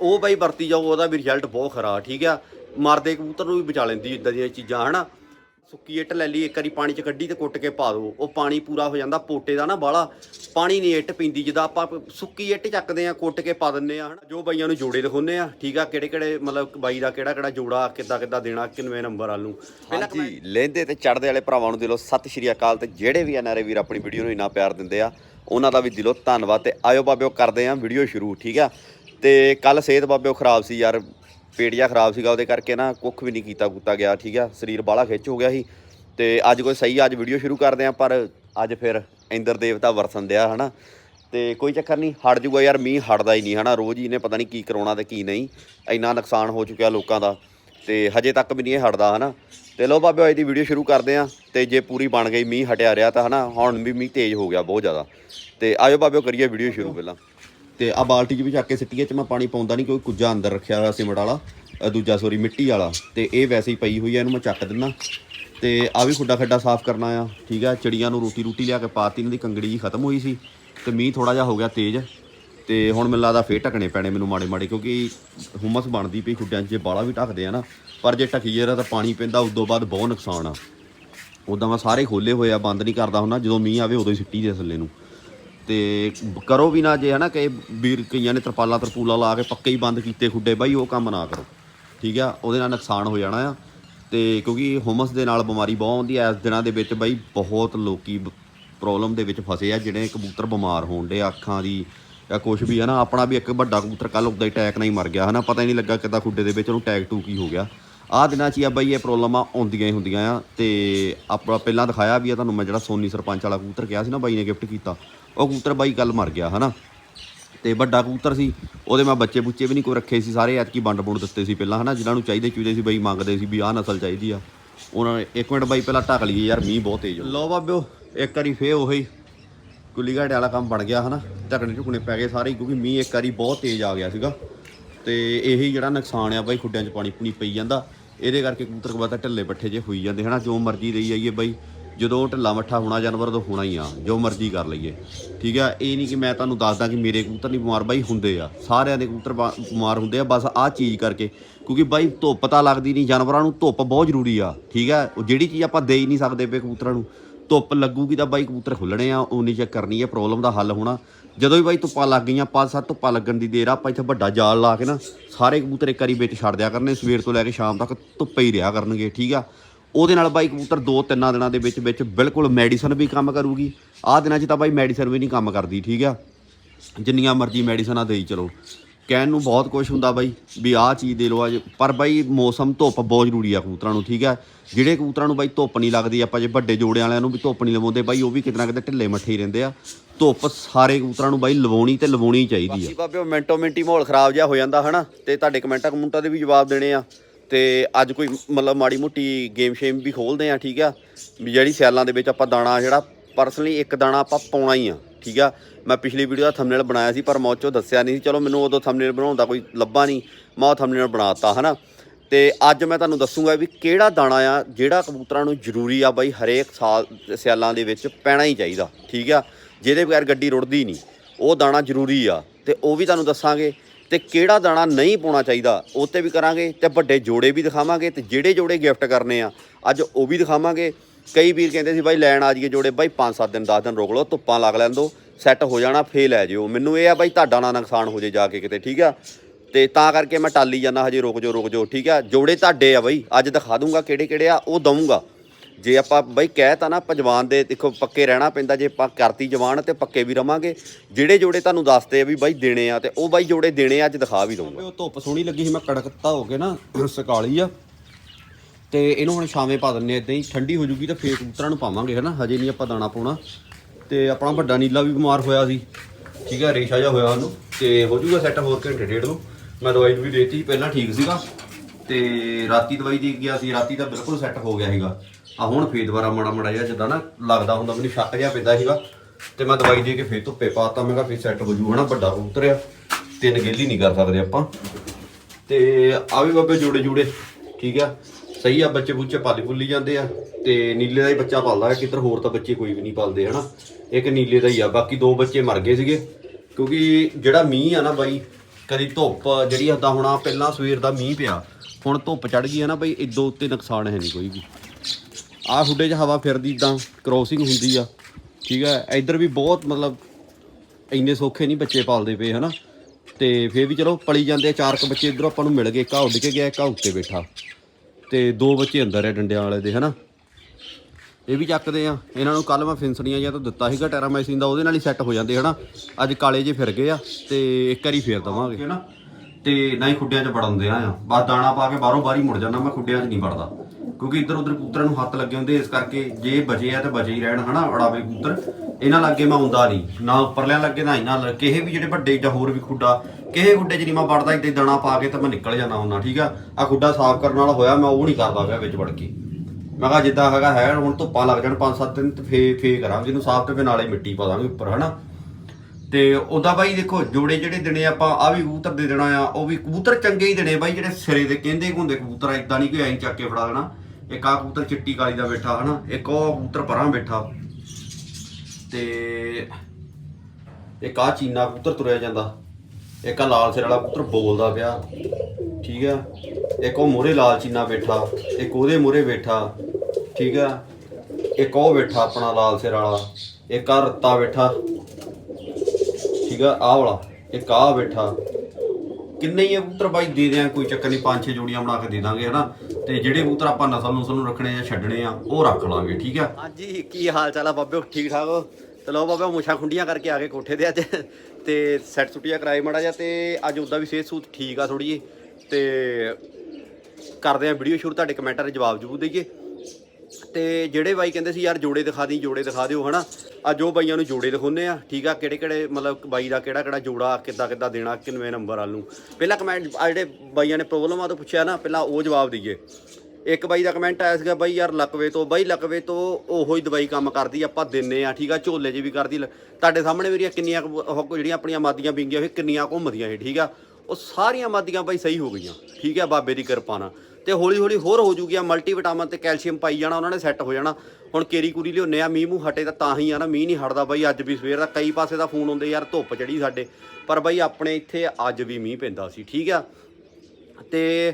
ਉਹ ਬਾਈ ਵਰਤੀ ਜਾਓ ਉਹਦਾ ਵੀ ਰਿਜ਼ਲਟ ਬਹੁਤ ਖਰਾ ਠੀਕ ਆ? ਮਰਦੇ ਕਬੂਤਰ ਨੂੰ ਵੀ ਬਚਾ ਲੈਂਦੀ ਇਦਾਂ ਦੀਆਂ ਚੀਜ਼ਾਂ, ਹਨਾ? ਸੁੱਕੀ ਇੱਟ ਲੈ ਲਈ, ਇੱਕ ਵਾਰੀ ਪਾਣੀ 'ਚ ਕੱਢੀ ਤੇ ਕੁੱਟ ਕੇ ਪਾ ਦਿਓ ਉਹ ਪਾਣੀ ਪੂਰਾ ਹੋ ਜਾਂਦਾ ਪੋਟੇ ਦਾ ਨਾ ਬਾਲਾ ਪਾਣੀ ਨਹੀਂ ਇੱਟ ਪੀਂਦੀ, ਜਿੱਦਾਂ ਆਪਾਂ ਸੁੱਕੀ ਇੱਟ ਚੱਕਦੇ ਆ, ਕੁੱਟ ਕੇ ਪਾ ਦਿੰਨੇ ਆ, ਹਨਾ? ਜੋ ਬਾਈਆਂ ਨੂੰ ਜੋੜੇ ਦਿਖਾਉਂਦੇ ਆ, ਠੀਕ ਆ? ਕਿਹੜੇ ਕਿਹੜੇ, ਮਤਲਬ ਬਾਈ ਦਾ ਕਿਹੜਾ ਕਿਹੜਾ ਜੋੜਾ, ਕਿੱਦਾਂ ਕਿੱਦਾਂ ਦੇਣਾ, ਕਿੰਨਵੇਂ ਨੰਬਰ ਵੱਲ ਨੂੰ ਪਹਿਲਾਂ ਹਾਂਜੀ, ਲਹਿੰਦੇ ਤੇ ਚੜਦੇ ਵਾਲੇ ਭਰਾਵਾਂ ਨੂੰ ਦਿਲੋਂ ਸਤਿ ਸ਼੍ਰੀ ਅਕਾਲ ਤੇ ਜਿਹੜੇ ਵੀ ਐਨਆਰਏ ਵੀਰ ਆਪਣੀ ਵੀਡੀਓ ਨੂੰ ਇੰਨਾ ਪਿਆਰ ਦਿੰਦੇ ਆ, ਉਹਨਾਂ ਦਾ ਵੀ ਦਿਲੋਂ ਧੰਨਵਾਦ ਤੇ ਆਇਓ ਬਾਬਿਓ ਕਰਦੇ ਆ ਵੀਡੀਓ ਸ਼ੁਰੂ, ਠੀਕ ਆ? ਤੇ ਕੱਲ ਸਿਹਤ ਬਾਬੇ ਉਹ ਖਰਾਬ ਸੀ ਯਾਰ, ਪੇਟ ਜਿਹਾ ਖਰਾਬ ਸੀਗਾ, ਉਹਦੇ ਕਰਕੇ ਨਾ ਕੁੱਖ ਵੀ ਨਹੀਂ ਕੀਤਾ, ਕੁੱਤਾ ਗਿਆ, ਠੀਕ ਆ, ਸਰੀਰ ਬਾਹਲਾ ਖਿੱਚ ਹੋ ਗਿਆ ਸੀ। ਤੇ ਅੱਜ ਕੋਈ ਸਹੀ, ਅੱਜ ਵੀਡੀਓ ਸ਼ੁਰੂ ਕਰਦੇ ਆ, ਪਰ ਅੱਜ ਫਿਰ ਇੰਦਰ ਦੇਵਤਾ ਵਰਤਨ ਦਿਆ, ਹਨਾ। ਤੇ ਕੋਈ ਚੱਕਰ ਨਹੀਂ, ਹਟ ਜੂਗਾ ਯਾਰ, ਮੀਂਹ ਹਟਦਾ ਹੀ ਨਹੀਂ, ਹਨਾ। ਰੋਜ਼ ਹੀ ਇਹਨੇ ਪਤਾ ਨਹੀਂ ਕੀ ਕਰਾਉਣਾ ਤੇ ਕੀ ਨਹੀਂ, ਇੰਨਾ ਨੁਕਸਾਨ ਹੋ ਚੁੱਕਿਆ ਲੋਕਾਂ ਦਾ। ਤੇ ਹਜੇ ਤੱਕ ਵੀ ਨਹੀਂ ਇਹ ਹਟਦਾ, ਹਨਾ। ਤੇ ਲੋ ਬਾਬੇ, ਅੱਜ ਦੀ ਵੀਡੀਓ ਸ਼ੁਰੂ ਕਰਦੇ ਆ, ਤੇ ਜੇ ਪੂਰੀ ਬਣ ਗਈ, ਮੀਂਹ ਹਟਿਆ ਰਿਹਾ ਤਾਂ, ਹਨਾ, ਹੁਣ ਵੀ ਮੀਂਹ ਤੇਜ਼ ਹੋ ਗਿਆ ਬਹੁਤ ਜ਼ਿਆਦਾ। ਤੇ ਆਇਓ ਬਾਬਿਓ ਕਰੀਏ ਵੀਡੀਓ ਸ਼ੁਰੂ ਪਹਿਲਾਂ। ਤੇ ਆ ਬਾਲਟੀ 'ਚ ਵੀ ਚੱਕ ਕੇ ਸਿੱਟੀਏ 'ਚ ਮੈਂ ਪਾਣੀ ਪਾਉਂਦਾ ਨਹੀਂ ਕਿਉਂਕਿ ਕੁੱਜਾ ਅੰਦਰ ਰੱਖਿਆ ਹੋਇਆ ਸਿਮਟ ਵਾਲਾ ਅ, ਦੂਜਾ ਸੋਰੀ ਮਿੱਟੀ ਵਾਲਾ। ਤੇ ਇਹ ਵੈਸੇ ਹੀ ਪਈ ਹੋਈ ਆ ਇਹਨੂੰ ਮੈਂ ਚੱਕ ਦਿੰਦਾ ਤੇ ਆ ਵੀ ਖੁੱਡਾ ਖੱਡਾ ਸਾਫ਼ ਕਰਨਾ ਆ ਠੀਕ ਆ? ਚਿੜੀਆਂ ਨੂੰ ਰੋਟੀ ਰੂਟੀ ਲਿਆ ਕੇ ਪਾਤੀ ਇਹਨਾਂ ਦੀ ਕੰਗੜੀ ਜੀ ਖਤਮ ਹੋਈ ਸੀ। ਤੇ ਮੀਂਹ ਥੋੜਾ ਜਿਹਾ ਹੋ ਗਿਆ ਤੇਜ਼। ਤੇ ਹੁਣ ਮੈਨੂੰ ਲੱਗਦਾ ਫੇਰ ਢੱਕਣੇ ਪੈਣੇ ਮੈਨੂੰ ਮਾੜੇ ਮਾੜੇ ਕਿਉਂਕਿ ਹੁਮਸ ਬਣਦੀ ਪਈ ਖੁੱਡਿਆਂ 'ਚ ਜੇ ਬਾਲਾ ਵੀ ਢੱਕਦੇ ਆ ਨਾ। ਪਰ ਜੇ ਢੱਕੀਏ ਤਾਂ ਪਾਣੀ ਪੈਂਦਾ ਉਸ ਤੋਂ ਬਾਅਦ ਬਹੁਤ ਨੁਕਸਾਨ ਆ। ਉਦਾਂ ਮੈਂ ਸਾਰੇ ਖੋਲੇ ਹੋਏ ਆ ਬੰਦ ਨਹੀਂ ਕਰਦਾ ਹੁੰਦਾ ਜਦੋਂ ਮੀਂਹ ਆਵੇ ਉਦੋਂ ਹੀ ਸਿੱਟੀ ਦੇ ਥੱਲੇ ਨੂੰ। ਤੇ ਕਰੋ ਵੀ ਨਾ ਜੇ ਹਨਾ ਕਿ ਵੀਰ ਕਈਆਂ ਨੇ ਤਰਪਾਲਾਂ ਤਰਪੂਲਾ ਲਾ ਕੇ ਪੱਕੇ ਹੀ ਬੰਦ ਕੀਤੇ ਖੁੱਡੇ, ਬਾਈ ਉਹ ਕੰਮ ਨਾ ਕਰੋ। ਠੀਕ ਆ? ਉਹਦੇ ਨਾਲ ਨੁਕਸਾਨ ਹੋ ਜਾਣਾ ਆ। ਤੇ ਕਿਉਂਕਿ ਹੁਮਸ ਦੇ ਨਾਲ ਬਿਮਾਰੀ ਬਹੁਤ ਆਉਂਦੀ ਐ ਇਸ ਦਿਨਾਂ ਦੇ ਵਿੱਚ ਬਾਈ ਬਹੁਤ ਲੋਕੀ ਪ੍ਰੋਬਲਮ ਦੇ ਵਿੱਚ ਫਸੇ ਆ, ਜਿਹੜੇ ਕਬੂਤਰ ਬਿਮਾਰ ਹੋਣ ਦੇ ਅੱਖਾਂ ਦੀ ਜਾਂ ਕੁਝ ਵੀ ਹੈ ਨਾ ਆਪਣਾ ਵੀ ਇੱਕ ਵੱਡਾ ਕਬੂਤਰ ਕੱਲ ਉਦਾਂ ਹੀ ਟੈਕ ਨਾਲ ਹੀ ਮਰ ਗਿਆ ਹਨਾ, ਪਤਾ ਹੀ ਨਹੀਂ ਲੱਗਾ ਕਿੱਦਾਂ ਖੁੱਡੇ ਦੇ ਵਿੱਚ ਉਹਨੂੰ ਟੈਕ ਟੂ ਕੀ ਹੋ ਗਿਆ। ਆਹ ਦਿਨਾਂ 'ਚ ਹੀ ਆ ਬਾਈ ਇਹ ਪ੍ਰੋਬਲਮਾਂ ਆਉਂਦੀਆਂ ਹੀ ਹੁੰਦੀਆਂ ਆ। ਤੇ ਆਪਾਂ ਪਹਿਲਾਂ ਦਿਖਾਇਆ ਵੀ ਆ ਤੁਹਾਨੂੰ ਮੈਂ ਜਿਹੜਾ ਸੋਨੀ ਸਰਪੰਚ ਵਾਲਾ ਕਬੂਤਰ ਕਿਹਾ ਸੀ ਨਾ ਬਾਈ ਨੇ ਗਿਫਟ ਕੀਤਾ। ਉਹ ਕਬੂਤਰ ਬਾਈ ਕੱਲ ਮਰ ਗਿਆ, ਹਨਾ? ਤੇ ਵੱਡਾ ਕਬੂਤਰ ਸੀ, ਉਹਦੇ ਮੈਂ ਬੱਚੇ ਬੁੱਚੇ ਵੀ ਨਹੀਂ ਕੋਈ ਰੱਖੇ ਸੀ, ਸਾਰੇ ਐਤਕੀ ਵੰਡ ਬੁੰਡ ਦਿੱਤੇ ਸੀ ਪਹਿਲਾਂ, ਹਨਾ? ਜਿਨ੍ਹਾਂ ਨੂੰ ਚਾਹੀਦੇ ਚੂਦੇ ਸੀ ਬਈ ਮੰਗਦੇ ਸੀ ਵੀ ਆਹ ਨਸਲ ਚਾਹੀਦੀ ਆ। ਉਹਨਾਂ ਨੇ ਇੱਕ ਮਿੰਟ ਬਾਈ ਪਹਿਲਾਂ ਢੱਕ ਲਈਏ ਯਾਰ, ਮੀਂਹ ਬਹੁਤ ਤੇਜ਼ ਹੋ ਲੋ ਬਾਬਿਓ, ਇੱਕ ਵਾਰੀ ਫੇਰ ਉਹੀ ਗੁੱਲੀ ਘਾਟੇ ਵਾਲਾ ਕੰਮ ਬਣ ਗਿਆ, ਹਨਾ? ਢੱਕਣੇ ਝੁਕਣੇ ਪੈ ਗਏ ਸਾਰੇ ਹੀ ਕਿਉਂਕਿ ਮੀਂਹ ਇੱਕ ਵਾਰੀ ਬਹੁਤ ਤੇਜ਼ ਆ ਗਿਆ ਸੀਗਾ। ਤੇ ਇਹੀ ਜਿਹੜਾ ਨੁਕਸਾਨ ਆ ਬਾਈ, ਖੁੱਡਿਆਂ 'ਚ ਪਾਣੀ ਪੂਣੀ ਪਈ ਜਾਂਦਾ। ਇਹਦੇ ਕਰਕੇ ਕਬੂਤਰ ਕਬੂਤਰ ਢੱਲੇ ਪੱਠੇ ਜੇ ਹੋਈ ਜਾਂਦੇ, ਹਨਾ? ਜੋ ਮਰਜ਼ੀ ਰਹੀ ਜਾਈਏ ਬਾਈ। ਜਦੋਂ ਉਹ ਢਿੱਲਾ ਮੱਠਾ ਹੋਣਾ ਜਾਨਵਰ ਤਾਂ ਹੋਣਾ ਹੀ ਆ, ਜੋ ਮਰਜ਼ੀ ਕਰ ਲਈਏ। ਠੀਕ ਆ? ਇਹ ਨਹੀਂ ਕਿ ਮੈਂ ਤੁਹਾਨੂੰ ਦੱਸਦਾ ਕਿ ਮੇਰੇ ਕਬੂਤਰ ਨਹੀਂ, ਬਿਮਾਰ ਬਾਈ ਹੁੰਦੇ ਆ। ਸਾਰਿਆਂ ਦੇ ਕਬੂਤਰ ਬਾ- ਬਿਮਾਰ ਹੁੰਦੇ ਆ, ਬਸ ਆਹ ਚੀਜ਼ ਕਰਕੇ। ਕਿਉਂਕਿ ਬਾਈ ਧੁੱਪ ਤਾਂ ਲੱਗਦੀ ਨਹੀਂ, ਜਾਨਵਰਾਂ ਨੂੰ ਧੁੱਪ ਬਹੁਤ ਜ਼ਰੂਰੀ ਆ, ਠੀਕ ਆ? ਉਹ ਜਿਹੜੀ ਚੀਜ਼ ਆਪਾਂ ਦੇ ਹੀ ਨਹੀਂ ਸਕਦੇ ਪਏ ਕਬੂਤਰਾਂ ਨੂੰ। ਧੁੱਪ ਲੱਗੂਗੀ ਤਾਂ ਬਾਈ ਕਬੂਤਰ ਖੁੱਲਣੇ ਆ ਉਨੀ ਚੈੱਕ ਕਰਨੀ ਹੈ ਪ੍ਰੋਬਲਮ ਦਾ ਹੱਲ ਹੋਣਾ। ਜਦੋਂ ਵੀ ਬਾਈ ਧੁੱਪਾਂ ਲੱਗ ਗਈਆਂ, ਪੰਜ ਸੱਤ ਧੁੱਪਾਂ ਲੱਗਣ ਦੀ ਦੇਰ ਆ, ਆਪਾਂ ਇੱਥੇ ਵੱਡਾ ਜਾਲ ਲਾ ਕੇ ਨਾ, ਸਾਰੇ ਕਬੂਤਰ ਇੱਕ ਵਾਰੀ ਵਿੱਚ ਛੱਡ ਦਿਆ ਕਰਨੇ, ਸਵੇਰ ਤੋਂ ਲੈ ਕੇ ਸ਼ਾਮ ਤੱਕ ਧੁੱਪੇ ਹੀ ਰਿਹਾ ਕਰਨਗੇ, ਠੀਕ ਆ? ਉਹਦੇ ਨਾਲ ਬਾਈ ਕਬੂਤਰ ਦੋ ਤਿੰਨਾਂ ਦਿਨਾਂ ਦੇ ਵਿੱਚ ਵਿੱਚ ਬਿਲਕੁਲ ਮੈਡੀਸਨ ਵੀ ਕੰਮ ਕਰੂਗੀ। ਆਹ ਦਿਨਾਂ 'ਚ ਤਾਂ ਬਾਈ ਮੈਡੀਸਨ ਵੀ ਨਹੀਂ ਕੰਮ ਕਰਦੀ, ਠੀਕ ਆ? ਜਿੰਨੀਆਂ ਮਰਜ਼ੀ ਮੈਡੀਸਨਾਂ ਦੇਈ ਚਲੋ। ਕਹਿਣ ਨੂੰ ਬਹੁਤ ਕੁਝ ਹੁੰਦਾ ਬਾਈ ਵੀ ਆਹ ਚੀਜ਼ ਦੇ ਲਓ ਅੱਜ। ਪਰ ਬਾਈ ਮੌਸਮ ਧੁੱਪ ਬਹੁਤ ਜ਼ਰੂਰੀ ਆ ਕਬੂਤਰਾਂ ਨੂੰ, ਠੀਕ ਆ? ਜਿਹੜੇ ਕਬੂਤਰਾਂ ਨੂੰ ਬਾਈ ਧੁੱਪ ਨਹੀਂ ਲੱਗਦੀ, ਆਪਾਂ ਜੇ ਵੱਡੇ ਜੋੜਿਆਂ ਵਾਲਿਆਂ ਨੂੰ ਵੀ ਧੁੱਪ ਨਹੀਂ ਲਵਾਉਂਦੇ, ਬਾਈ ਉਹ ਵੀ ਕਿਤੇ ਨਾ ਕਿਤੇ ਢਿੱਲੇ ਮੱਠੇ ਹੀ ਰਹਿੰਦੇ ਆ। ਧੁੱਪ ਸਾਰੇ ਕਬੂਤਰਾਂ ਨੂੰ ਬਾਈ ਲਵਾਉਣੀ ਤੇ ਲਵਾਉਣੀ ਚਾਹੀਦੀ ਆ। ਬਾਕੀ ਬਾਬਿਓ ਮਿੰਟੋ ਮਿੰਟੀ ਮਾਹੌਲ ਖਰਾਬ ਜਿਹਾ ਹੋ ਜਾਂਦਾ, ਹਨਾ? ਤੇ ਤੁਹਾਡੇ ਕਮੈਂਟਾਂ ਕਮੂੰਟਾਂ ਦੇ ਵੀ ਜਵਾਬ ਦੇਣੇ ਆ। ਤੇ ਅੱਜ ਕੋਈ ਮਤਲਬ ਮਾੜੀ ਮੋਟੀ ਗੇਮ ਸ਼ੇਮ ਵੀ ਖੋਲਦੇ ਆ, ਠੀਕ ਆ? ਵੀ ਜਿਹੜੀ ਸਿਆਲਾਂ ਦੇ ਵਿੱਚ ਆਪਾਂ ਦਾਣਾ ਜਿਹੜਾ ਪਰਸਨਲੀ ਇੱਕ ਦਾਣਾ ਆਪਾਂ ਪਾਉਣਾ ਹੀ ਆ, ਠੀਕ ਆ? ਮੈਂ ਪਿਛਲੀ ਵੀਡੀਓ ਦਾ ਥੰਬਨੇਲ ਬਣਾਇਆ ਸੀ, ਪਰ ਮੌਚੋ ਦੱਸਿਆ ਨਹੀਂ ਸੀ। ਚਲੋ ਮੈਨੂੰ ਉਦੋਂ ਥੰਬਨੇਲ ਬਣਾਉਣ ਦਾ ਕੋਈ ਲੱਭਾ ਨਹੀਂ, ਮੈਂ ਉਹ ਥੰਬਨੇਲ ਬਣਾਤਾ, ਹਨਾ? ਤੇ ਅੱਜ ਮੈਂ ਤੁਹਾਨੂੰ ਦੱਸੂਗਾ ਵੀ ਕਿਹੜਾ ਦਾਣਾ ਆ, ਜਿਹੜਾ ਕਬੂਤਰਾਂ ਨੂੰ ਜ਼ਰੂਰੀ ਆ ਬਾਈ ਹਰੇਕ ਸਾਲ ਸਿਆਲਾਂ ਦੇ ਵਿੱਚ ਪੈਣਾ ਹੀ ਚਾਹੀਦਾ, ਠੀਕ ਆ? ਜਿਹਦੇ ਬਗੈਰ ਗੱਡੀ ਰੁੜਦੀ ਨਹੀਂ, ਉਹ ਦਾਣਾ ਜ਼ਰੂਰੀ ਆ। ਤੇ ਉਹ ਵੀ ਤੁਹਾਨੂੰ ਦੱਸਾਂਗੇ। ਤੇ ਕਿਹੜਾ ਦਾਣਾ ਨਹੀਂ ਪਾਉਣਾ ਚਾਹੀਦਾ ਉਹ ਤੇ ਵੀ ਕਰਾਂਗੇ ਤੇ ਵੱਡੇ ਜੋੜੇ ਵੀ ਦਿਖਾਵਾਂਗੇ ਤੇ ਜਿਹੜੇ ਜੋੜੇ ਗਿਫਟ ਕਰਨੇ ਆ, ਅੱਜ ਉਹ ਵੀ ਦਿਖਾਵਾਂਗੇ। ਕਈ ਵੀਰ ਕਹਿੰਦੇ ਸੀ, ਬਾਈ ਲੈਣ ਆ ਜਾਈਏ ਜੋੜੇ, ਬਾਈ 5-7 ਦਿਨ 10 ਦਿਨ ਰੋਕ ਲਓ, ਧੁੱਪਾਂ ਲੱਗ ਲੈਣ ਦੋ ਸੈੱਟ ਹੋ ਜਾਣਾ, ਫੇਰ ਲੈ ਜਿਓ। ਮੈਨੂੰ ਇਹ ਆ, ਬਾਈ ਤੁਹਾਡਾ ਨਾ ਨੁਕਸਾਨ ਹੋ ਜੇ ਜਾ ਕੇ ਕਿਤੇ, ਠੀਕ ਆ? ਤੇ ਤਾਂ ਕਰਕੇ ਮੈਂ ਟਾਲੀ ਜਾਂਦਾ, ਹਜੇ ਰੁਕ ਜਾਓ ਰੁਕ ਜਾਓ, ਠੀਕ ਆ? ਜੋੜੇ ਤੁਹਾਡੇ ਆ ਬਾਈ, ਅੱਜ ਦਿਖਾ ਦੂੰਗਾ ਕਿਹੜੇ ਕਿਹੜੇ ਆ, ਉਹ ਦਊਂਗਾ। ਜੇ ਆਪਾਂ ਬਾਈ ਕਹਿ ਤਾ ਨਾ ਆਪਾਂ ਜਵਾਨ ਦੇ ਦੇਖੋ ਪੱਕੇ ਰਹਿਣਾ ਪੈਂਦਾ, ਜੇ ਆਪਾਂ ਕਰਤੀ ਜਵਾਨ ਤੇ ਪੱਕੇ ਵੀ ਰਵਾਂਗੇ। ਜਿਹੜੇ ਜੋੜੇ ਤੁਹਾਨੂੰ ਦੱਸਦੇ ਆ ਵੀ ਬਾਈ ਦੇਣੇ ਆ ਤੇ ਉਹ ਬਾਈ ਜੋੜੇ ਦੇਣੇ ਆ, ਅੱਜ ਦਿਖਾ ਵੀ ਦਊਂਗਾ। ਉਹ ਧੁੱਪ ਸੋਹਣੀ ਲੱਗੀ ਸੀ, ਮੈਂ ਕੜਕਤਾ ਹੋ ਕੇ ਨਾ ਸਕਾਲੀ ਆ। ਤੇ ਇਹਨੂੰ ਹੁਣ ਛਾਵੇਂ ਪਾ ਦਿੰਨੇ ਇਦਾਂ ਹੀ ਠੰਡੀ ਹੋ ਜੂਗੀ ਤਾਂ ਫੇਰ ਕਬੂਤਰਾਂ ਨੂੰ ਪਾਵਾਂਗੇ, ਹਨਾ? ਹਜੇ ਨਹੀਂ ਆਪਾਂ ਦਾਣਾ ਪਾਉਣਾ ਤੇ ਆਪਣਾ ਵੱਡਾ ਨੀਲਾ ਵੀ ਬਿਮਾਰ ਹੋਇਆ ਸੀ। ਠੀਕ ਹੈ ਰੇਸ਼ਾ ਜਿਹਾ ਹੋਇਆ ਉਹਨੂੰ। ਤੇ ਹੋ ਜੂਗਾ ਸੈੱਟ ਹੋਰ ਘੰਟੇ, ਡੇਢ ਨੂੰ ਮੈਂ ਦਵਾਈ ਵੀ ਦੇਤੀ, ਪਹਿਲਾਂ ਠੀਕ ਸੀਗਾ। ਤੇ ਰਾਤੀ ਦਵਾਈ ਦੇ ਗਿਆ ਸੀ, ਰਾਤੀ ਤਾਂ ਬਿਲਕੁਲ ਸੈੱਟ ਹੋ ਗਿਆ ਸੀਗਾ। ਆ ਹੁਣ ਫੇਰ ਦੁਬਾਰਾ ਮਾੜਾ ਮਾੜਾ ਜਿਹਾ ਜਿੱਦਾਂ ਨਾ ਲੱਗਦਾ ਹੁੰਦਾ, ਮੈਨੂੰ ਸ਼ੱਕ ਜਿਹਾ ਪੈਂਦਾ ਸੀਗਾ। ਤੇ ਮੈਂ ਦਵਾਈ ਦੇ ਕੇ ਫੇਰ ਧੁੱਪੇ ਪਾਤਾ ਮੈਂ ਕਿਹਾ ਫੇਰ ਸੈੱਟ ਹੋ ਜੂ ਹਨਾ, ਵੱਡਾ ਕਬੂਤਰ ਆ ਤਿੰਨ ਗੇਲੀ ਨਹੀਂ ਕਰ ਸਕਦੇ ਆਪਾਂ। ਤੇ ਆ ਵੀ ਬਾਬੇ ਜੋੜੇ ਜੋੜੇ, ਠੀਕ ਆ। ਸਹੀ ਆ, ਬੱਚੇ ਬੁੱਚੇ ਪਾਲੀ ਪੁੱਲੀ ਜਾਂਦੇ ਆ। ਤੇ ਨੀਲੇ ਦਾ ਹੀ ਬੱਚਾ ਪਾਲਦਾ ਹੈ, ਕਿੱਧਰ ਹੋਰ ਤਾਂ ਬੱਚੇ ਕੋਈ ਵੀ ਨਹੀਂ ਪਾਲਦੇ ਹਨਾ। ਇੱਕ ਨੀਲੇ ਦਾ ਹੀ ਆ, ਬਾਕੀ ਦੋ ਬੱਚੇ ਮਰ ਗਏ ਸੀਗੇ। ਕਿਉਂਕਿ ਜਿਹੜਾ ਮੀਂਹ ਆ ਨਾ ਬਾਈ, ਕਦੀ ਧੁੱਪ ਜਿਹੜੀ ਏਦਾਂ ਹੋਣਾ ਪਹਿਲਾਂ ਸਵੇਰ ਦਾ ਮੀਂਹ ਪਿਆ, ਹੁਣ ਧੁੱਪ ਚੜ ਗਈ ਹੈ ਨਾ ਬਈ, ਇਦੋਂ ਉੱਤੇ ਨੁਕਸਾਨ ਹੈ ਨਹੀਂ ਕੋਈ ਵੀ। ਆਹ ਖੁੱਡੇ 'ਚ ਹਵਾ ਫਿਰਦੀ ਇਦਾਂ ਕ੍ਰੋਸਿੰਗ ਹੁੰਦੀ ਆ। ਠੀਕ ਹੈ ਇੱਧਰ ਵੀ ਬਹੁਤ ਮਤਲਬ ਇੰਨੇ ਸੌਖੇ ਨਹੀਂ ਬੱਚੇ ਪਾਲਦੇ ਪਏ, ਹਨਾ? ਤੇ ਫੇਰ ਵੀ ਚਲੋ ਪਲੀ ਜਾਂਦੇ ਆ, ਚਾਰ ਕੁ ਬੱਚੇ ਇਧਰੋਂ ਆਪਾਂ ਨੂੰ ਮਿਲ ਗਏ, ਇੱਕ ਉੱਡ ਕੇ ਗਿਆ, ਇੱਕ ਆਹ ਉੱਤੇ ਬੈਠਾ। ਤੇ ਦੋ ਬੱਚੇ ਅੰਦਰ ਆ ਡੰਡਿਆਂ ਵਾਲੇ ਦੇ, ਹਨਾ? ਇਹ ਵੀ ਚੱਕਦੇ ਆ, ਇਹਨਾਂ ਨੂੰ ਕੱਲ ਮੈਂ ਫਿੰਸੜੀਆਂ ਜਾਂ ਤਾਂ ਦਿੱਤਾ ਸੀਗਾ, ਟੈਰਾਮਾਈਸਿਨ ਦਾ, ਉਹਦੇ ਨਾਲ ਹੀ ਸੈੱਟ ਹੋ ਜਾਂਦੇ, ਹਨਾ? ਅੱਜ ਕਾਲੇ ਜੇ ਫਿਰ ਗਏ ਆ, ਤੇ ਇੱਕ ਵਾਰੀ ਫੇਰ ਦਵਾਂਗੇ। ਹਨਾ ਤੇ ਨਾ ਹੀ ਖੁੱਡਿਆਂ 'ਚ ਵੜਾਉਂਦੇ ਆ। ਬਸ ਦਾਣਾ ਪਾ ਕੇ ਬਾਹਰੋਂ ਬਾਹਰ ਹੀ ਮੁੜ ਜਾਂਦਾ, ਮੈਂ ਖੁੱਡਿਆਂ 'ਚ ਨਹੀਂ ਵੜਦਾ। ਕਿਉਂਕਿ ਇੱਧਰ ਉੱਧਰ ਕਬੂਤਰਾਂ ਨੂੰ ਹੱਥ ਲੱਗੇ ਹੁੰਦੇ, ਇਸ ਕਰਕੇ ਜੇ ਬਚੇ ਆ ਤੇ ਬਚੇ ਹੀ ਰਹਿਣ, ਹਨਾ ਅੜਾਵੇ ਕਬੂਤਰ। ਇਹਨਾਂ ਲੱਗੇ ਮੈਂ ਆਉਂਦਾ ਨਹੀਂ, ਨਾ ਉੱਪਰਲਿਆਂ ਲੱਗੇ, ਨਾ ਇਹਨਾਂ ਲੱਗੇ। ਕਿਸੇ ਵੀ ਜਿਹੜੇ ਵੱਡੇ, ਜਾਂ ਹੋਰ ਵੀ ਖੁੱਡਾ ਕਿਸੇ ਖੁੱਡੇ 'ਚ ਨਹੀਂ ਮੈਂ ਵੜਦਾ ਇੱਦਾਂ ਹੀ ਦਾਣਾ ਪਾ ਕੇ ਤਾਂ ਮੈਂ ਨਿਕਲ ਜਾਂਦਾ ਹੁੰਦਾ, ਠੀਕ ਆ? ਆ ਖੁੱਡਾ ਸਾਫ਼ ਕਰਨ ਵਾਲਾ ਹੋਇਆ, ਮੈਂ ਉਹ ਨਹੀਂ ਕਰਦਾ ਪਿਆ ਵਿੱਚ ਵੜ ਕੇ। ਮੈਂ ਕਿਹਾ ਜਿੱਦਾਂ ਹੈਗਾ ਹੈ, ਹੁਣ ਧੁੱਪਾਂ ਲੱਗ ਜਾਣ 5-7 ਦਿਨ ਤੇ ਫੇ ਫੇ ਕਰਾਂਗੇ ਇਹਨੂੰ ਸਾਫ਼ ਤੇ ਫਿਰ ਨਾਲੇ ਮਿੱਟੀ ਪਾ ਦਾਂਗੇ ਉੱਪਰ, ਹਨਾ? ਤੇ ਉਹਦਾ ਬਾਈ ਦੇਖੋ, ਜੋੜੇ ਜਿਹੜੇ ਦਿਨੇ ਆਪਾਂ ਆ ਵੀ ਕਬੂਤਰ ਦੇ ਦੇਣਾ ਆ, ਉਹ ਵੀ ਕਬੂਤਰ ਚੰਗੇ ਹੀ ਦੇਣੇ ਬਾਈ, ਜਿਹੜੇ ਸਿਰੇ ਦੇ ਕਹਿੰਦੇ ਹੁੰਦੇ ਕਬੂਤਰ ਇਦਾਂ ਨਹੀਂ ਕੋਈ ਐਂ ਚੱਕ ਕੇ ਫੜਾ ਦੇਣਾ। ਇੱਕ ਆ ਕਬੂਤਰ ਚਿੱਟੀ ਕਾਲੀ ਦਾ ਬੈਠਾ ਹਨਾ, ਇੱਕ ਉਹ ਕਬੂਤਰ ਪਰਾਂ ਬੈਠਾ। ਤੇ ਇੱਕ ਆ ਚੀਨਾ ਕਬੂਤਰ ਤੁਰਿਆ ਜਾਂਦਾ। ਇੱਕ ਆ ਲਾਲ ਸਿਰ ਵਾਲਾ ਕਬੂਤਰ ਬੋਲਦਾ ਪਿਆ। ਠੀਕ ਆ? ਇੱਕ ਉਹ ਮੋਰੇ ਲਾਲ ਚੀਨਾ ਬੈਠਾ, ਇੱਕ ਉਹਦੇ ਮੋਰੇ ਬੈਠਾ। ਠੀਕ ਆ? ਇੱਕ ਉਹ ਬੈਠਾ ਆਪਣਾ ਲਾਲ ਸਿਰ ਵਾਲਾ, ਇੱਕ ਆ ਰੱਤਾ ਬੈਠਾ। ਠੀਕ ਆ? ਆਹ ਵਾਲਾ, ਇੱਕ ਆ ਬੈਠਾ। ਕਿੰਨੇ ਹੀ ਆ ਕਬੂਤਰ ਬਾਈ, ਦੇ ਦਿਆਂ ਕੋਈ ਚੱਕਰ ਨਹੀਂ ਪੰਜ ਛੇ ਜੋੜੀਆਂ ਬਣਾ ਕੇ ਦੇ ਦਾਂਗੇ ਹਨਾ। ਤੇ ਜਿਹੜੇ ਕਬੂਤਰ ਆਪਾਂ ਨਸਲ ਨੁਸਲ ਨੂੰ ਰੱਖਣੇ ਆ, ਛੱਡਣੇ ਆ, ਉਹ ਰੱਖ ਲਾਂਗੇ, ਠੀਕ ਆ? ਹਾਂਜੀ, ਕੀ ਹਾਲ ਚਾਲ ਆ ਬਾਬੇ ਠੀਕ ਠਾਕ ਹੋ? ਤੇ ਲਓ ਬਾਬਿਓ, ਮੁੱਛਾਂ ਖੁੰਡੀਆਂ ਕਰਕੇ ਆ ਗਏ ਕੋਠੇ ਤੇ ਅੱਜ। ਤੇ ਸੈੱਟ ਸੁੱਟੀਆਂ ਕਰਾਏ ਮੜਾ ਜਾ ਤੇ ਅੱਜ ਉਦਾਂ ਵੀ ਸਿਹਤ ਸੂਤ ਠੀਕ ਆ ਥੋੜੀ ਜੀ ਤੇ ਕਰਦੇ ਆ ਵੀਡੀਓ ਸ਼ੁਰੂ, ਤੁਹਾਡੇ ਕਮੈਂਟਾਂ ਦੇ ਜਵਾਬ ਜਰੂਰ ਦਈਏ। ਤੇ ਜਿਹੜੇ ਬਾਈ ਕਹਿੰਦੇ ਸੀ, ਯਾਰ ਜੋੜੇ ਦਿਖਾ ਦੀ, ਜੋੜੇ ਦਿਖਾ ਦਿਓ, ਹਨਾ? ਅੱਜ ਉਹ ਬਾਈਆਂ ਨੂੰ ਜੋੜੇ ਦਿਖਾਉਂਦੇ ਆ, ਠੀਕ ਆ? ਕਿਹੜੇ ਕਿਹੜੇ ਮਤਲਬ ਬਾਈ ਦਾ ਕਿਹੜਾ ਕਿਹੜਾ ਜੋੜਾ, ਕਿੱਦਾਂ ਕਿੱਦਾਂ ਦੇਣਾ, ਕਿੰਨਵੇਂ ਨੰਬਰ ਵਾਲ ਪਹਿਲਾਂ ਕਮੈਂਟ ਆ ਜਿਹੜੇ ਬਾਈਆਂ ਨੇ ਪ੍ਰੋਬਲਮਾਂ ਤੋਂ ਪੁੱਛਿਆ ਨਾ, ਪਹਿਲਾਂ ਉਹ ਜਵਾਬ ਦਈਏ। ਇੱਕ ਬਾਈ ਦਾ ਕਮੈਂਟ ਆਇਆ ਸੀਗਾ, ਬਾਈ ਯਾਰ ਲਕਵੇ ਤੋਂ, ਬਾਈ ਲਕਵੇ ਤੋਂ ਉਹੋ ਹੀ ਦਵਾਈ ਕੰਮ ਕਰਦੀ, ਆਪਾਂ ਦਿੰਨੇ ਆ, ਠੀਕ ਆ? ਝੋਲੇ 'ਚ ਵੀ ਕਰਦੀ, ਲ- ਤੁਹਾਡੇ ਸਾਹਮਣੇ ਮੇਰੀਆਂ ਕਿੰਨੀਆਂ ਜਿਹੜੀਆਂ ਆਪਣੀਆਂ ਮਾਦੀਆਂ ਵਿੰਗੀਆਂ ਹੋਈ ਕਿੰਨੀਆਂ ਘੁੰਮਦੀਆਂ ਸੀ ਠੀਕ ਆ? ਉਹ ਸਾਰੀਆਂ ਮਾਦੀਆਂ ਬਾਈ ਸਹੀ ਹੋ ਗਈਆਂ, ਠੀਕ ਆ? ਬਾਬੇ ਦੀ ਕਿਰਪਾ ਨਾਲ। ਤੇ ਹੌਲੀ ਹੌਲੀ ਹੋਰ ਹੋ ਜੂਗੀਆਂ ਮਲਟੀ ਵਿਟਾਮਿਨ ਤੇ ਕੈਲਸ਼ੀਅਮ ਪਾਈ ਜਾਣਾ, ਉਹਨਾਂ ਨੇ ਸੈੱਟ ਹੋ ਜਾਣਾ। ਹੁਣ ਕੇਰੀ ਕੂਰੀ ਲਿਆਉਂਦੇ ਆ, ਮੀਂਹ ਮੂੰਹ ਹਟੇ ਤਾਂ ਤਾਂ ਹੀ ਆ ਨਾ, ਮੀਂਹ ਨਹੀਂ ਹਟਦਾ ਬਾਈ, ਅੱਜ ਵੀ ਸਵੇਰ ਦਾ ਕਈ ਪਾਸੇ ਦਾ ਫੋਨ ਹੁੰਦੇ ਯਾਰ ਧੁੱਪ ਚੜੀ ਸਾਡੇ। ਪਰ ਬਾਈ ਆਪਣੇ ਇੱਥੇ ਅੱਜ ਵੀ ਮੀਂਹ ਪੈਂਦਾ ਸੀ, ਠੀਕ ਆ? ਤੇ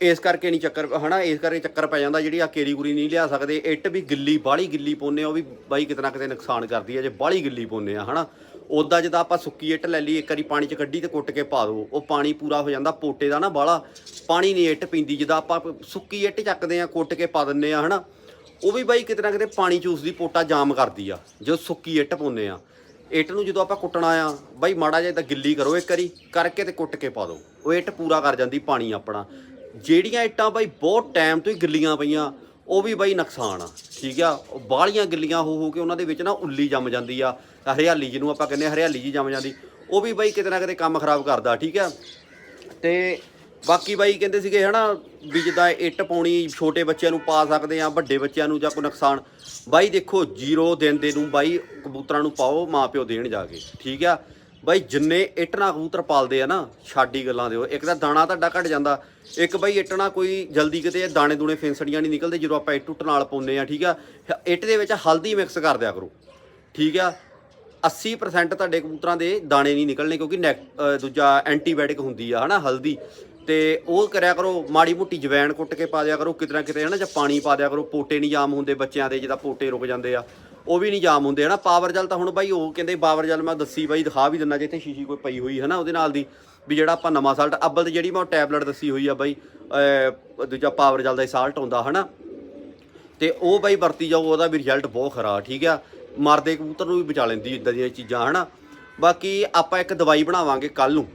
ਇਸ ਕਰਕੇ ਨਹੀਂ ਚੱਕਰ, ਹਨਾ, ਇਸ ਕਰਕੇ ਚੱਕਰ ਪੈ ਜਾਂਦਾ, ਜਿਹੜੀ ਆ ਕੇਰੀ ਕੁਰੀ ਨਹੀਂ ਲਿਆ ਸਕਦੇ। ਇੱਟ ਵੀ ਗਿੱਲੀ, ਬਾਹਲੀ ਗਿੱਲੀ ਪਾਉਂਦੇ ਆ, ਉਹ ਵੀ ਬਾਈ ਕਿਤੇ ਨਾ ਕਿਤੇ ਨੁਕਸਾਨ ਕਰਦੀ ਆ, ਜੇ ਬਾਹਲੀ ਗਿੱਲੀ ਪਾਉਂਦੇ ਆ, ਹਨਾ? ਉਦਾਂ ਜਦੋਂ ਆਪਾਂ ਸੁੱਕੀ ਇੱਟ ਲੈ ਲਈ ਇੱਕ ਵਾਰੀ ਪਾਣੀ 'ਚ ਕੱਢੀ ਤੇ ਕੁੱਟ ਕੇ ਪਾ ਦਿਓ। ਉਹ ਪਾਣੀ ਪੂਰਾ ਹੋ ਜਾਂਦਾ ਪੋਟੇ ਦਾ ਨਾ ਬਾਹਲਾ। ਪਾਣੀ ਨਹੀਂ ਇੱਟ ਪੀਂਦੀ, ਜਦੋਂ ਆਪਾਂ ਸੁੱਕੀ ਇੱਟ ਚੱਕਦੇ ਆ ਕੁੱਟ ਕੇ ਪਾ ਦਿੰਨੇ ਆ ਹਨਾ। ਉਹ ਵੀ ਬਾਈ ਕਿਤੇ ਨਾ ਕਿਤੇ ਪਾਣੀ ਚੂਸਦੀ ਪੋਟਾ ਜਾਮ ਕਰਦੀ ਆ ਜੋ ਸੁੱਕੀ ਇੱਟ ਪਾਉਂਦੇ ਆ ਇੱਟ ਨੂੰ ਜਦੋਂ ਆਪਾਂ ਕੁੱਟਣਾ ਆ, ਬਾਈ ਮਾੜਾ ਜਿਹਾ ਤਾਂ ਗਿੱਲੀ ਕਰੋ ਇੱਕ ਵਾਰੀ, ਕਰਕੇ ਤੇ ਕੁੱਟ ਕੇ ਪਾ ਦਿਓ। ਉਹ ਇੱਟ ਪੂਰਾ ਕਰ ਜਾਂਦੀ ਪਾਣੀ ਆਪਣਾ। ਜਿਹੜੀਆਂ ਇੱਟਾਂ ਬਾਈ ਬਹੁਤ ਟਾਈਮ ਤੋਂ ਹੀ ਗਿੱਲੀਆਂ ਪਈਆਂ। ਉਹ ਵੀ ਬਾਈ ਨੁਕਸਾਨ ਆ, ਠੀਕ ਆ? ਉਹ ਬਾਹਲੀਆਂ ਗਿੱਲੀਆਂ ਹੋ ਹੋ ਕੇ ਉਹਨਾਂ ਦੇ ਵਿੱਚ ਨਾ ਉੱਲੀ ਜੰਮ ਜਾਂਦੀ ਆ ਹਰਿਆਲੀ ਜਿਹਨੂੰ ਆਪਾਂ ਕਹਿੰਦੇ ਆ, ਹਰਿਆਲੀ ਜੀ ਜੰਮ ਜਾਂਦੀ। ਉਹ ਵੀ ਬਾਈ ਕਿਤੇ ਨਾ ਕਿਤੇ ਕੰਮ ਖਰਾਬ ਕਰਦਾ, ਠੀਕ ਆ? ਤੇ ਬਾਕੀ ਬਾਈ ਕਹਿੰਦੇ ਸੀਗੇ ਹਨਾ ਵੀ ਜਿੱਦਾਂ ਇੱਟ ਪਾਉਣੀ, ਛੋਟੇ ਬੱਚਿਆਂ ਨੂੰ ਪਾ ਸਕਦੇ ਆ, ਵੱਡੇ ਬੱਚਿਆਂ ਨੂੰ ਜਾਂ ਕੋਈ ਨੁਕਸਾਨ। ਬਾਈ ਦੇਖੋ, ਜ਼ੀਰੋ ਦਿਨ ਦੇ ਨੂੰ ਬਾਈ ਕਬੂਤਰਾਂ ਨੂੰ ਪਾਓ, ਮਾਪਿਓ ਦੇਣ ਜਾ ਕੇ, ਠੀਕ ਆ? ਬਾਈ, ਜਿੰਨੇ ਇੱਟ ਕਬੂਤਰ ਪਾਲਦੇ ਆ ਨਾ, ਛਾਡੀ ਗੱਲਾਂ ਦਿਓ ਇੱਕ ਤਾਂ ਦਾਣਾ ਤੁਹਾਡਾ ਘਟ ਜਾਂਦਾ, ਇੱਕ ਬਾਈ ਇੱਟ ਨਾਲ ਕੋਈ ਜਲਦੀ ਕਿਤੇ ਦਾਣੇ ਦੂਣੇ ਫਿੰਸੜੀਆਂ ਨਹੀਂ ਨਿਕਲਦੇ, ਜਦੋਂ ਆਪਾਂ ਇੱਟ ਟੁੱਟ ਨਾਲ ਪਾਉਂਦੇ ਆ, ਠੀਕ ਆ ਇੱਟ ਦੇ ਵਿੱਚ ਹਲਦੀ ਮਿਕਸ ਕਰ ਦਿਆ ਕਰੋ, ਠੀਕ ਆ 80% ਤੁਹਾਡੇ ਕਬੂਤਰਾਂ ਦੇ ਦਾਣੇ ਨਹੀਂ ਨਿਕਲਣੇ, ਕਿਉਂਕਿ ਨੈਕ- ਦੂਜਾ ਐਂਟੀਬਾਇਓਟਿਕ ਹੁੰਦੀ ਆ, ਹਨਾ, ਹਲਦੀ, ਤੇ ਉਹ ਕਰਿਆ ਕਰੋ, ਮਾੜੀ ਮੋਟੀ ਜਵੈਣ ਕੁੱਟ ਕੇ ਪਾ ਦਿਆ ਕਰੋ, ਕਿਤੇ ਨਾ ਕਿਤੇ, ਹਨਾ, ਜਾਂ ਪਾਣੀ ਪਾ ਦਿਆ ਕਰੋ, ਪੋਟੇ ਨਹੀਂ ਜਾਮ ਹੁੰਦੇ ਬੱਚਿਆਂ ਦੇ, ਜਿਹਦਾ ਪੋਟੇ ਰੁਕ ਜਾਂਦੇ ਆ ਉਹ ਵੀ ਨਹੀਂ ਜਾਮ ਹੁੰਦੇ ਹਨਾ। ਪਾਵਰ ਜਲ ਤਾਂ ਹੁਣ ਬਾਈ ਉਹ ਕਹਿੰਦੇ ਪਾਵਰ ਜਲ ਮੈਂ ਦੱਸੀ ਬਾਈ, ਦਿਖਾ ਵੀ ਦਿੰਨਾ ਜਿੱਥੇ ਸ਼ੀਸ਼ੀ ਕੋਈ ਪਈ ਹੋਈ ਹਨਾ, ਉਹਦੇ ਨਾਲ ਦੀ ਵੀ ਜਿਹੜਾ ਆਪਾਂ ਨਵਾਂ ਸਾਲਟ, ਅੱਬਲ ਤੇ ਜਿਹੜੀ ਮੈਂ ਉਹ ਟੈਬਲੇਟ ਦੱਸੀ ਹੋਈ ਆ ਬਾਈ ਦੂਜਾ ਪਾਵਰ ਜਲ ਦਾ ਸਾਲਟ ਹੁੰਦਾ ਹਨਾ। ਤੇ ਉਹ ਬਾਈ ਵਰਤੀ ਜਾਓ ਉਹਦਾ ਵੀ ਰਿਜ਼ਲਟ ਬਹੁਤ ਖਰਾ ਠੀਕ ਆ। ਮਰਦੇ ਕਬੂਤਰ ਨੂੰ ਵੀ ਬਚਾ ਲੈਂਦੀ ਇਦਾਂ ਦੀਆਂ ਚੀਜ਼ਾਂ ਹਨਾ। ਬਾਕੀ ਆਪਾਂ ਇੱਕ ਦਵਾਈ ਬਣਾਵਾਂਗੇ ਕੱਲ ਨੂੰ,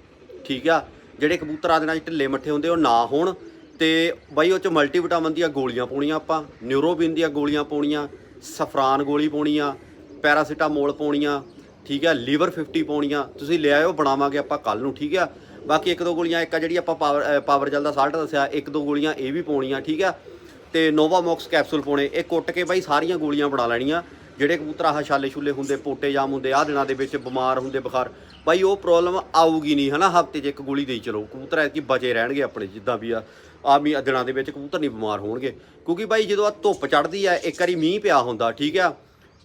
ਠੀਕ ਆ। ਜਿਹੜੇ ਕਬੂਤਰਾਂ ਦੇ ਨਾਲ ਢਿੱਲੇ ਮੱਠੇ ਹੁੰਦੇ, ਉਹ ਨਾ ਹੋਣ। ਤੇ ਬਾਈ ਉਹ ਚ ਮਲਟੀਵਿਟਾਮਿਨ ਦੀਆਂ ਗੋਲੀਆਂ ਪਾਉਣੀਆਂ ਆਪਾਂ ਨਿਊਰੋਬਿਨ ਦੀਆਂ ਗੋਲੀਆਂ ਪਾਉਣੀਆਂ ਸਫਰਾਨ ਗੋਲੀ ਪਾਉਣੀ ਆ ਪੈਰਾਸੀਟਾਮੋਲ ਪਾਉਣੀ ਆ ਠੀਕ ਹੈ, ਲੀਵਰ 50 ਆ ਤੁਸੀਂ ਲੈ ਆਇਓ, ਬਣਾਵਾਂਗੇ ਆਪਾਂ ਕੱਲ ਨੂੰ, ਠੀਕ ਆ ਬਾਕੀ ਇੱਕ ਦੋ ਗੋਲੀਆਂ, ਇੱਕ ਆ ਜਿਹੜੀ ਆਪਾਂ ਪਾਵਰ ਪਾਵਰ ਜਲ ਦਾ ਸਾਲਟ ਦੱਸਿਆ, ਇੱਕ ਦੋ ਗੋਲੀਆਂ ਇਹ ਵੀ ਪਾਉਣੀਆਂ, ਠੀਕ ਆ ਤੇ ਨੋਵਾਮੌਕਸ ਕੈਪਸੂਲ ਪਾਉਣੇ, ਇਹ ਕੁੱਟ ਕੇ ਬਾਈ ਸਾਰੀਆਂ ਗੋਲੀਆਂ ਬਣਾ ਲੈਣੀਆਂ, ਜਿਹੜੇ ਕਬੂਤਰ ਆਹ ਛਾਲੇ ਛੁਲੇ ਹੁੰਦੇ, ਪੋਟੇ ਜਾਮ ਹੁੰਦੇ, ਆਹ ਦਿਨਾਂ ਦੇ ਵਿੱਚ ਬਿਮਾਰ ਹੁੰਦੇ, ਬੁਖਾਰ, ਬਾਈ ਉਹ ਪ੍ਰੋਬਲਮ ਆਊਗੀ ਨਹੀਂ, ਹਨਾ, ਹਫ਼ਤੇ 'ਚ ਇੱਕ ਗੋਲੀ ਦੇਈ ਚਲੋ, ਕਬੂਤਰ ਐਤਕੀ ਬਚੇ ਰਹਿਣਗੇ ਆਪਣੇ, ਜਿੱਦਾਂ ਵੀ ਆ। ਆ ਮੀ ਦਿਨਾਂ ਦੇ ਵਿੱਚ ਕਬੂਤਰ ਨਹੀਂ ਬਿਮਾਰ ਹੋਣਗੇ। ਕਿਉਂਕਿ ਬਾਈ ਜਦੋਂ ਆ ਧੁੱਪ ਚੜਦੀ ਆ, ਇੱਕ ਵਾਰੀ ਮੀਂਹ ਪਿਆ ਹੁੰਦਾ, ਠੀਕ ਆ?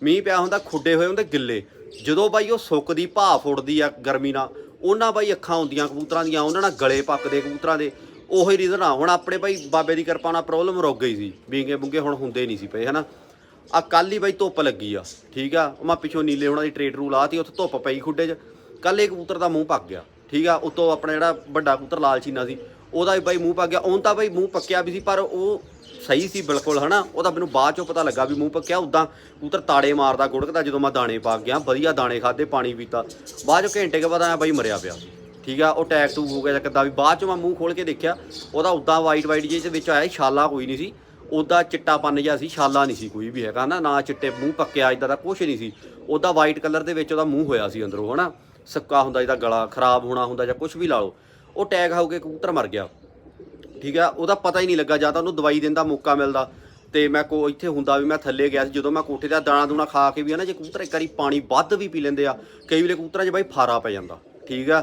ਮੀਂਹ ਪਿਆ ਹੁੰਦਾ, ਖੁੱਡੇ ਹੋਏ ਹੁੰਦੇ ਗਿੱਲੇ। ਜਦੋਂ ਬਾਈ ਉਹ ਸੁੱਕਦੀ ਭਾਫ ਫੁੱਟਦੀ ਆ ਗਰਮੀ ਨਾਲ, ਉਹਨਾਂ ਬਾਈ ਅੱਖਾਂ ਹੁੰਦੀਆਂ ਕਬੂਤਰਾਂ ਦੀਆਂ, ਉਹਨਾਂ ਨਾਲ ਗਲੇ ਪੱਕਦੇ ਕਬੂਤਰਾਂ ਦੇ। ਉਹੀ ਰੀਜ਼ਨ ਆ, ਹੁਣ ਆਪਣੇ ਬਾਈ ਬਾਬੇ ਦੀ ਕਿਰਪਾ ਨਾਲ ਪ੍ਰੋਬਲਮ ਰੁਕ ਗਈ ਸੀ। ਬੀਂਗੇ ਬੁੰਗੇ ਹੁਣ ਹੁੰਦੇ ਨਹੀਂ ਸੀ ਪਏ, ਹਨਾ? ਆ ਕੱਲ ਹੀ ਬਾਈ ਧੁੱਪ ਲੱਗੀ ਆ, ਠੀਕ ਆ? ਉਹ ਮੈਂ ਪਿੱਛੋਂ ਨੀਲੇ ਹੋਣਾ ਦੀ ਟ੍ਰੇਡ ਰੂ ਲਾਤੀ, ਉੱਥੇ ਧੁੱਪ ਪਈ ਖੁੱਡੇ 'ਚ। ਕੱਲ ਇਹ ਕਬੂਤਰ ਦਾ ਮੂੰਹ ਪੱਕ ਗਿਆ, ਠੀਕ ਆ? ਉਤੋਂ ਆਪਣਾ ਜਿਹੜਾ ਵੱਡਾ ਕਬੂਤਰ ਲਾਲਚੀਨਾ ਸੀ ਉਹਦਾ ਵੀ ਬਾਈ ਮੂੰਹ ਪੱਕ ਗਿਆ, ਉਹਨ ਤਾਂ ਬਾਈ ਮੂੰਹ ਪੱਕਿਆ ਵੀ ਸੀ, ਪਰ ਉਹ ਸਹੀ ਸੀ ਬਿਲਕੁਲ, ਹਨਾ? ਉਹਦਾ ਮੈਨੂੰ ਬਾਅਦ ਚੋਂ ਪਤਾ ਲੱਗਾ ਵੀ ਮੂੰਹ ਪੱਕਿਆ, ਉਦਾਂ ਕਬੂਤਰ ਤਾੜੇ ਮਾਰਦਾ, ਗੁੜਕਦਾ ਜਦੋਂ ਮੈਂ ਦਾਣੇ ਪਾ ਗਿਆ, ਵਧੀਆ ਦਾਣੇ ਖਾਦੇ ਪਾਣੀ ਪੀਤਾ। ਬਾਅਦ ਚੋਂ ਘੰਟੇ ਕੇ ਬਾਅਦ ਆਇਆ ਬਾਈ ਮਰਿਆ ਪਿਆ। ਠੀਕ ਆ, ਉਹ ਟੈਗ ਟੂ ਹੋ ਗਿਆ ਜਾਂ ਕਿੱਦਾਂ ਵੀ, ਬਾਅਦ ਚੋਂ ਮੈਂ ਮੂੰਹ ਖੋਲ ਕੇ ਦੇਖਿਆ, ਉਹਦਾ ਉਦਾਂ ਵਾਈਟ ਵਾਈਟ ਜਿਹੇ ਵਿੱਚ ਆਇਆ ਛਾਲਾ ਕੋਈ ਨਹੀਂ ਸੀ। ਉਹਦਾ ਚਿੱਟਾ ਪੰਨ ਜਿਹਾ ਸੀ, ਛਾਲਾ ਨਹੀਂ ਸੀ ਕੋਈ ਵੀ ਹੈਗਾ ਨਾ ਨਾ ਚਿੱਟੇ ਮੂੰਹ ਪੱਕਿਆ ਇਦਾਂ ਦਾ ਕੁਝ ਨਹੀਂ ਸੀ। ਉਹਦਾ ਵਾਈਟ ਕਲਰ ਦੇ ਵਿੱਚ ਉਹਦਾ ਮੂੰਹ ਹੋਇਆ ਸੀ ਅੰਦਰੋਂ, ਹਨਾ? ਸੱਕਾ ਹੁੰਦਾ ਜਿਹਦਾ ਗਲਾ ਖਰਾਬ ਹੋਣਾ ਹੁੰਦਾ ਜਾਂ ਕੁਝ ਵੀ ਲਾ ਲਓ। ਉਹ ਟੈਗ ਹੋ ਕੇ ਕਬੂਤਰ ਮਰ ਗਿਆ। ਠੀਕ ਆ? ਉਹਦਾ ਪਤਾ ਹੀ ਨਹੀਂ ਲੱਗਾ, ਜਾਂ ਤਾਂ ਉਹਨੂੰ ਦਵਾਈ ਦੇਣ ਦਾ ਮੌਕਾ ਮਿਲਦਾ। ਤੇ ਮੈਂ ਕੋ ਇੱਥੇ ਹੁੰਦਾ ਵੀ ਮੈਂ ਥੱਲੇ ਗਿਆ ਸੀ, ਜਦੋਂ ਮੈਂ ਕੋਠੇ ਦਾ ਦਾਣਾ ਦੂਣਾ ਖਾ ਕੇ ਵੀ ਆ ਨਾ, ਜੇ ਕਬੂਤਰ ਇੱਕ ਵਾਰੀ ਪਾਣੀ ਵੱਧ ਵੀ ਪੀ ਲੈਂਦੇ ਆ, ਕਈ ਵੇਲੇ ਕਬੂਤਰਾਂ 'ਚ ਬਾਈ ਫਾਰਾ ਪੈ ਜਾਂਦਾ। ਠੀਕ ਆ?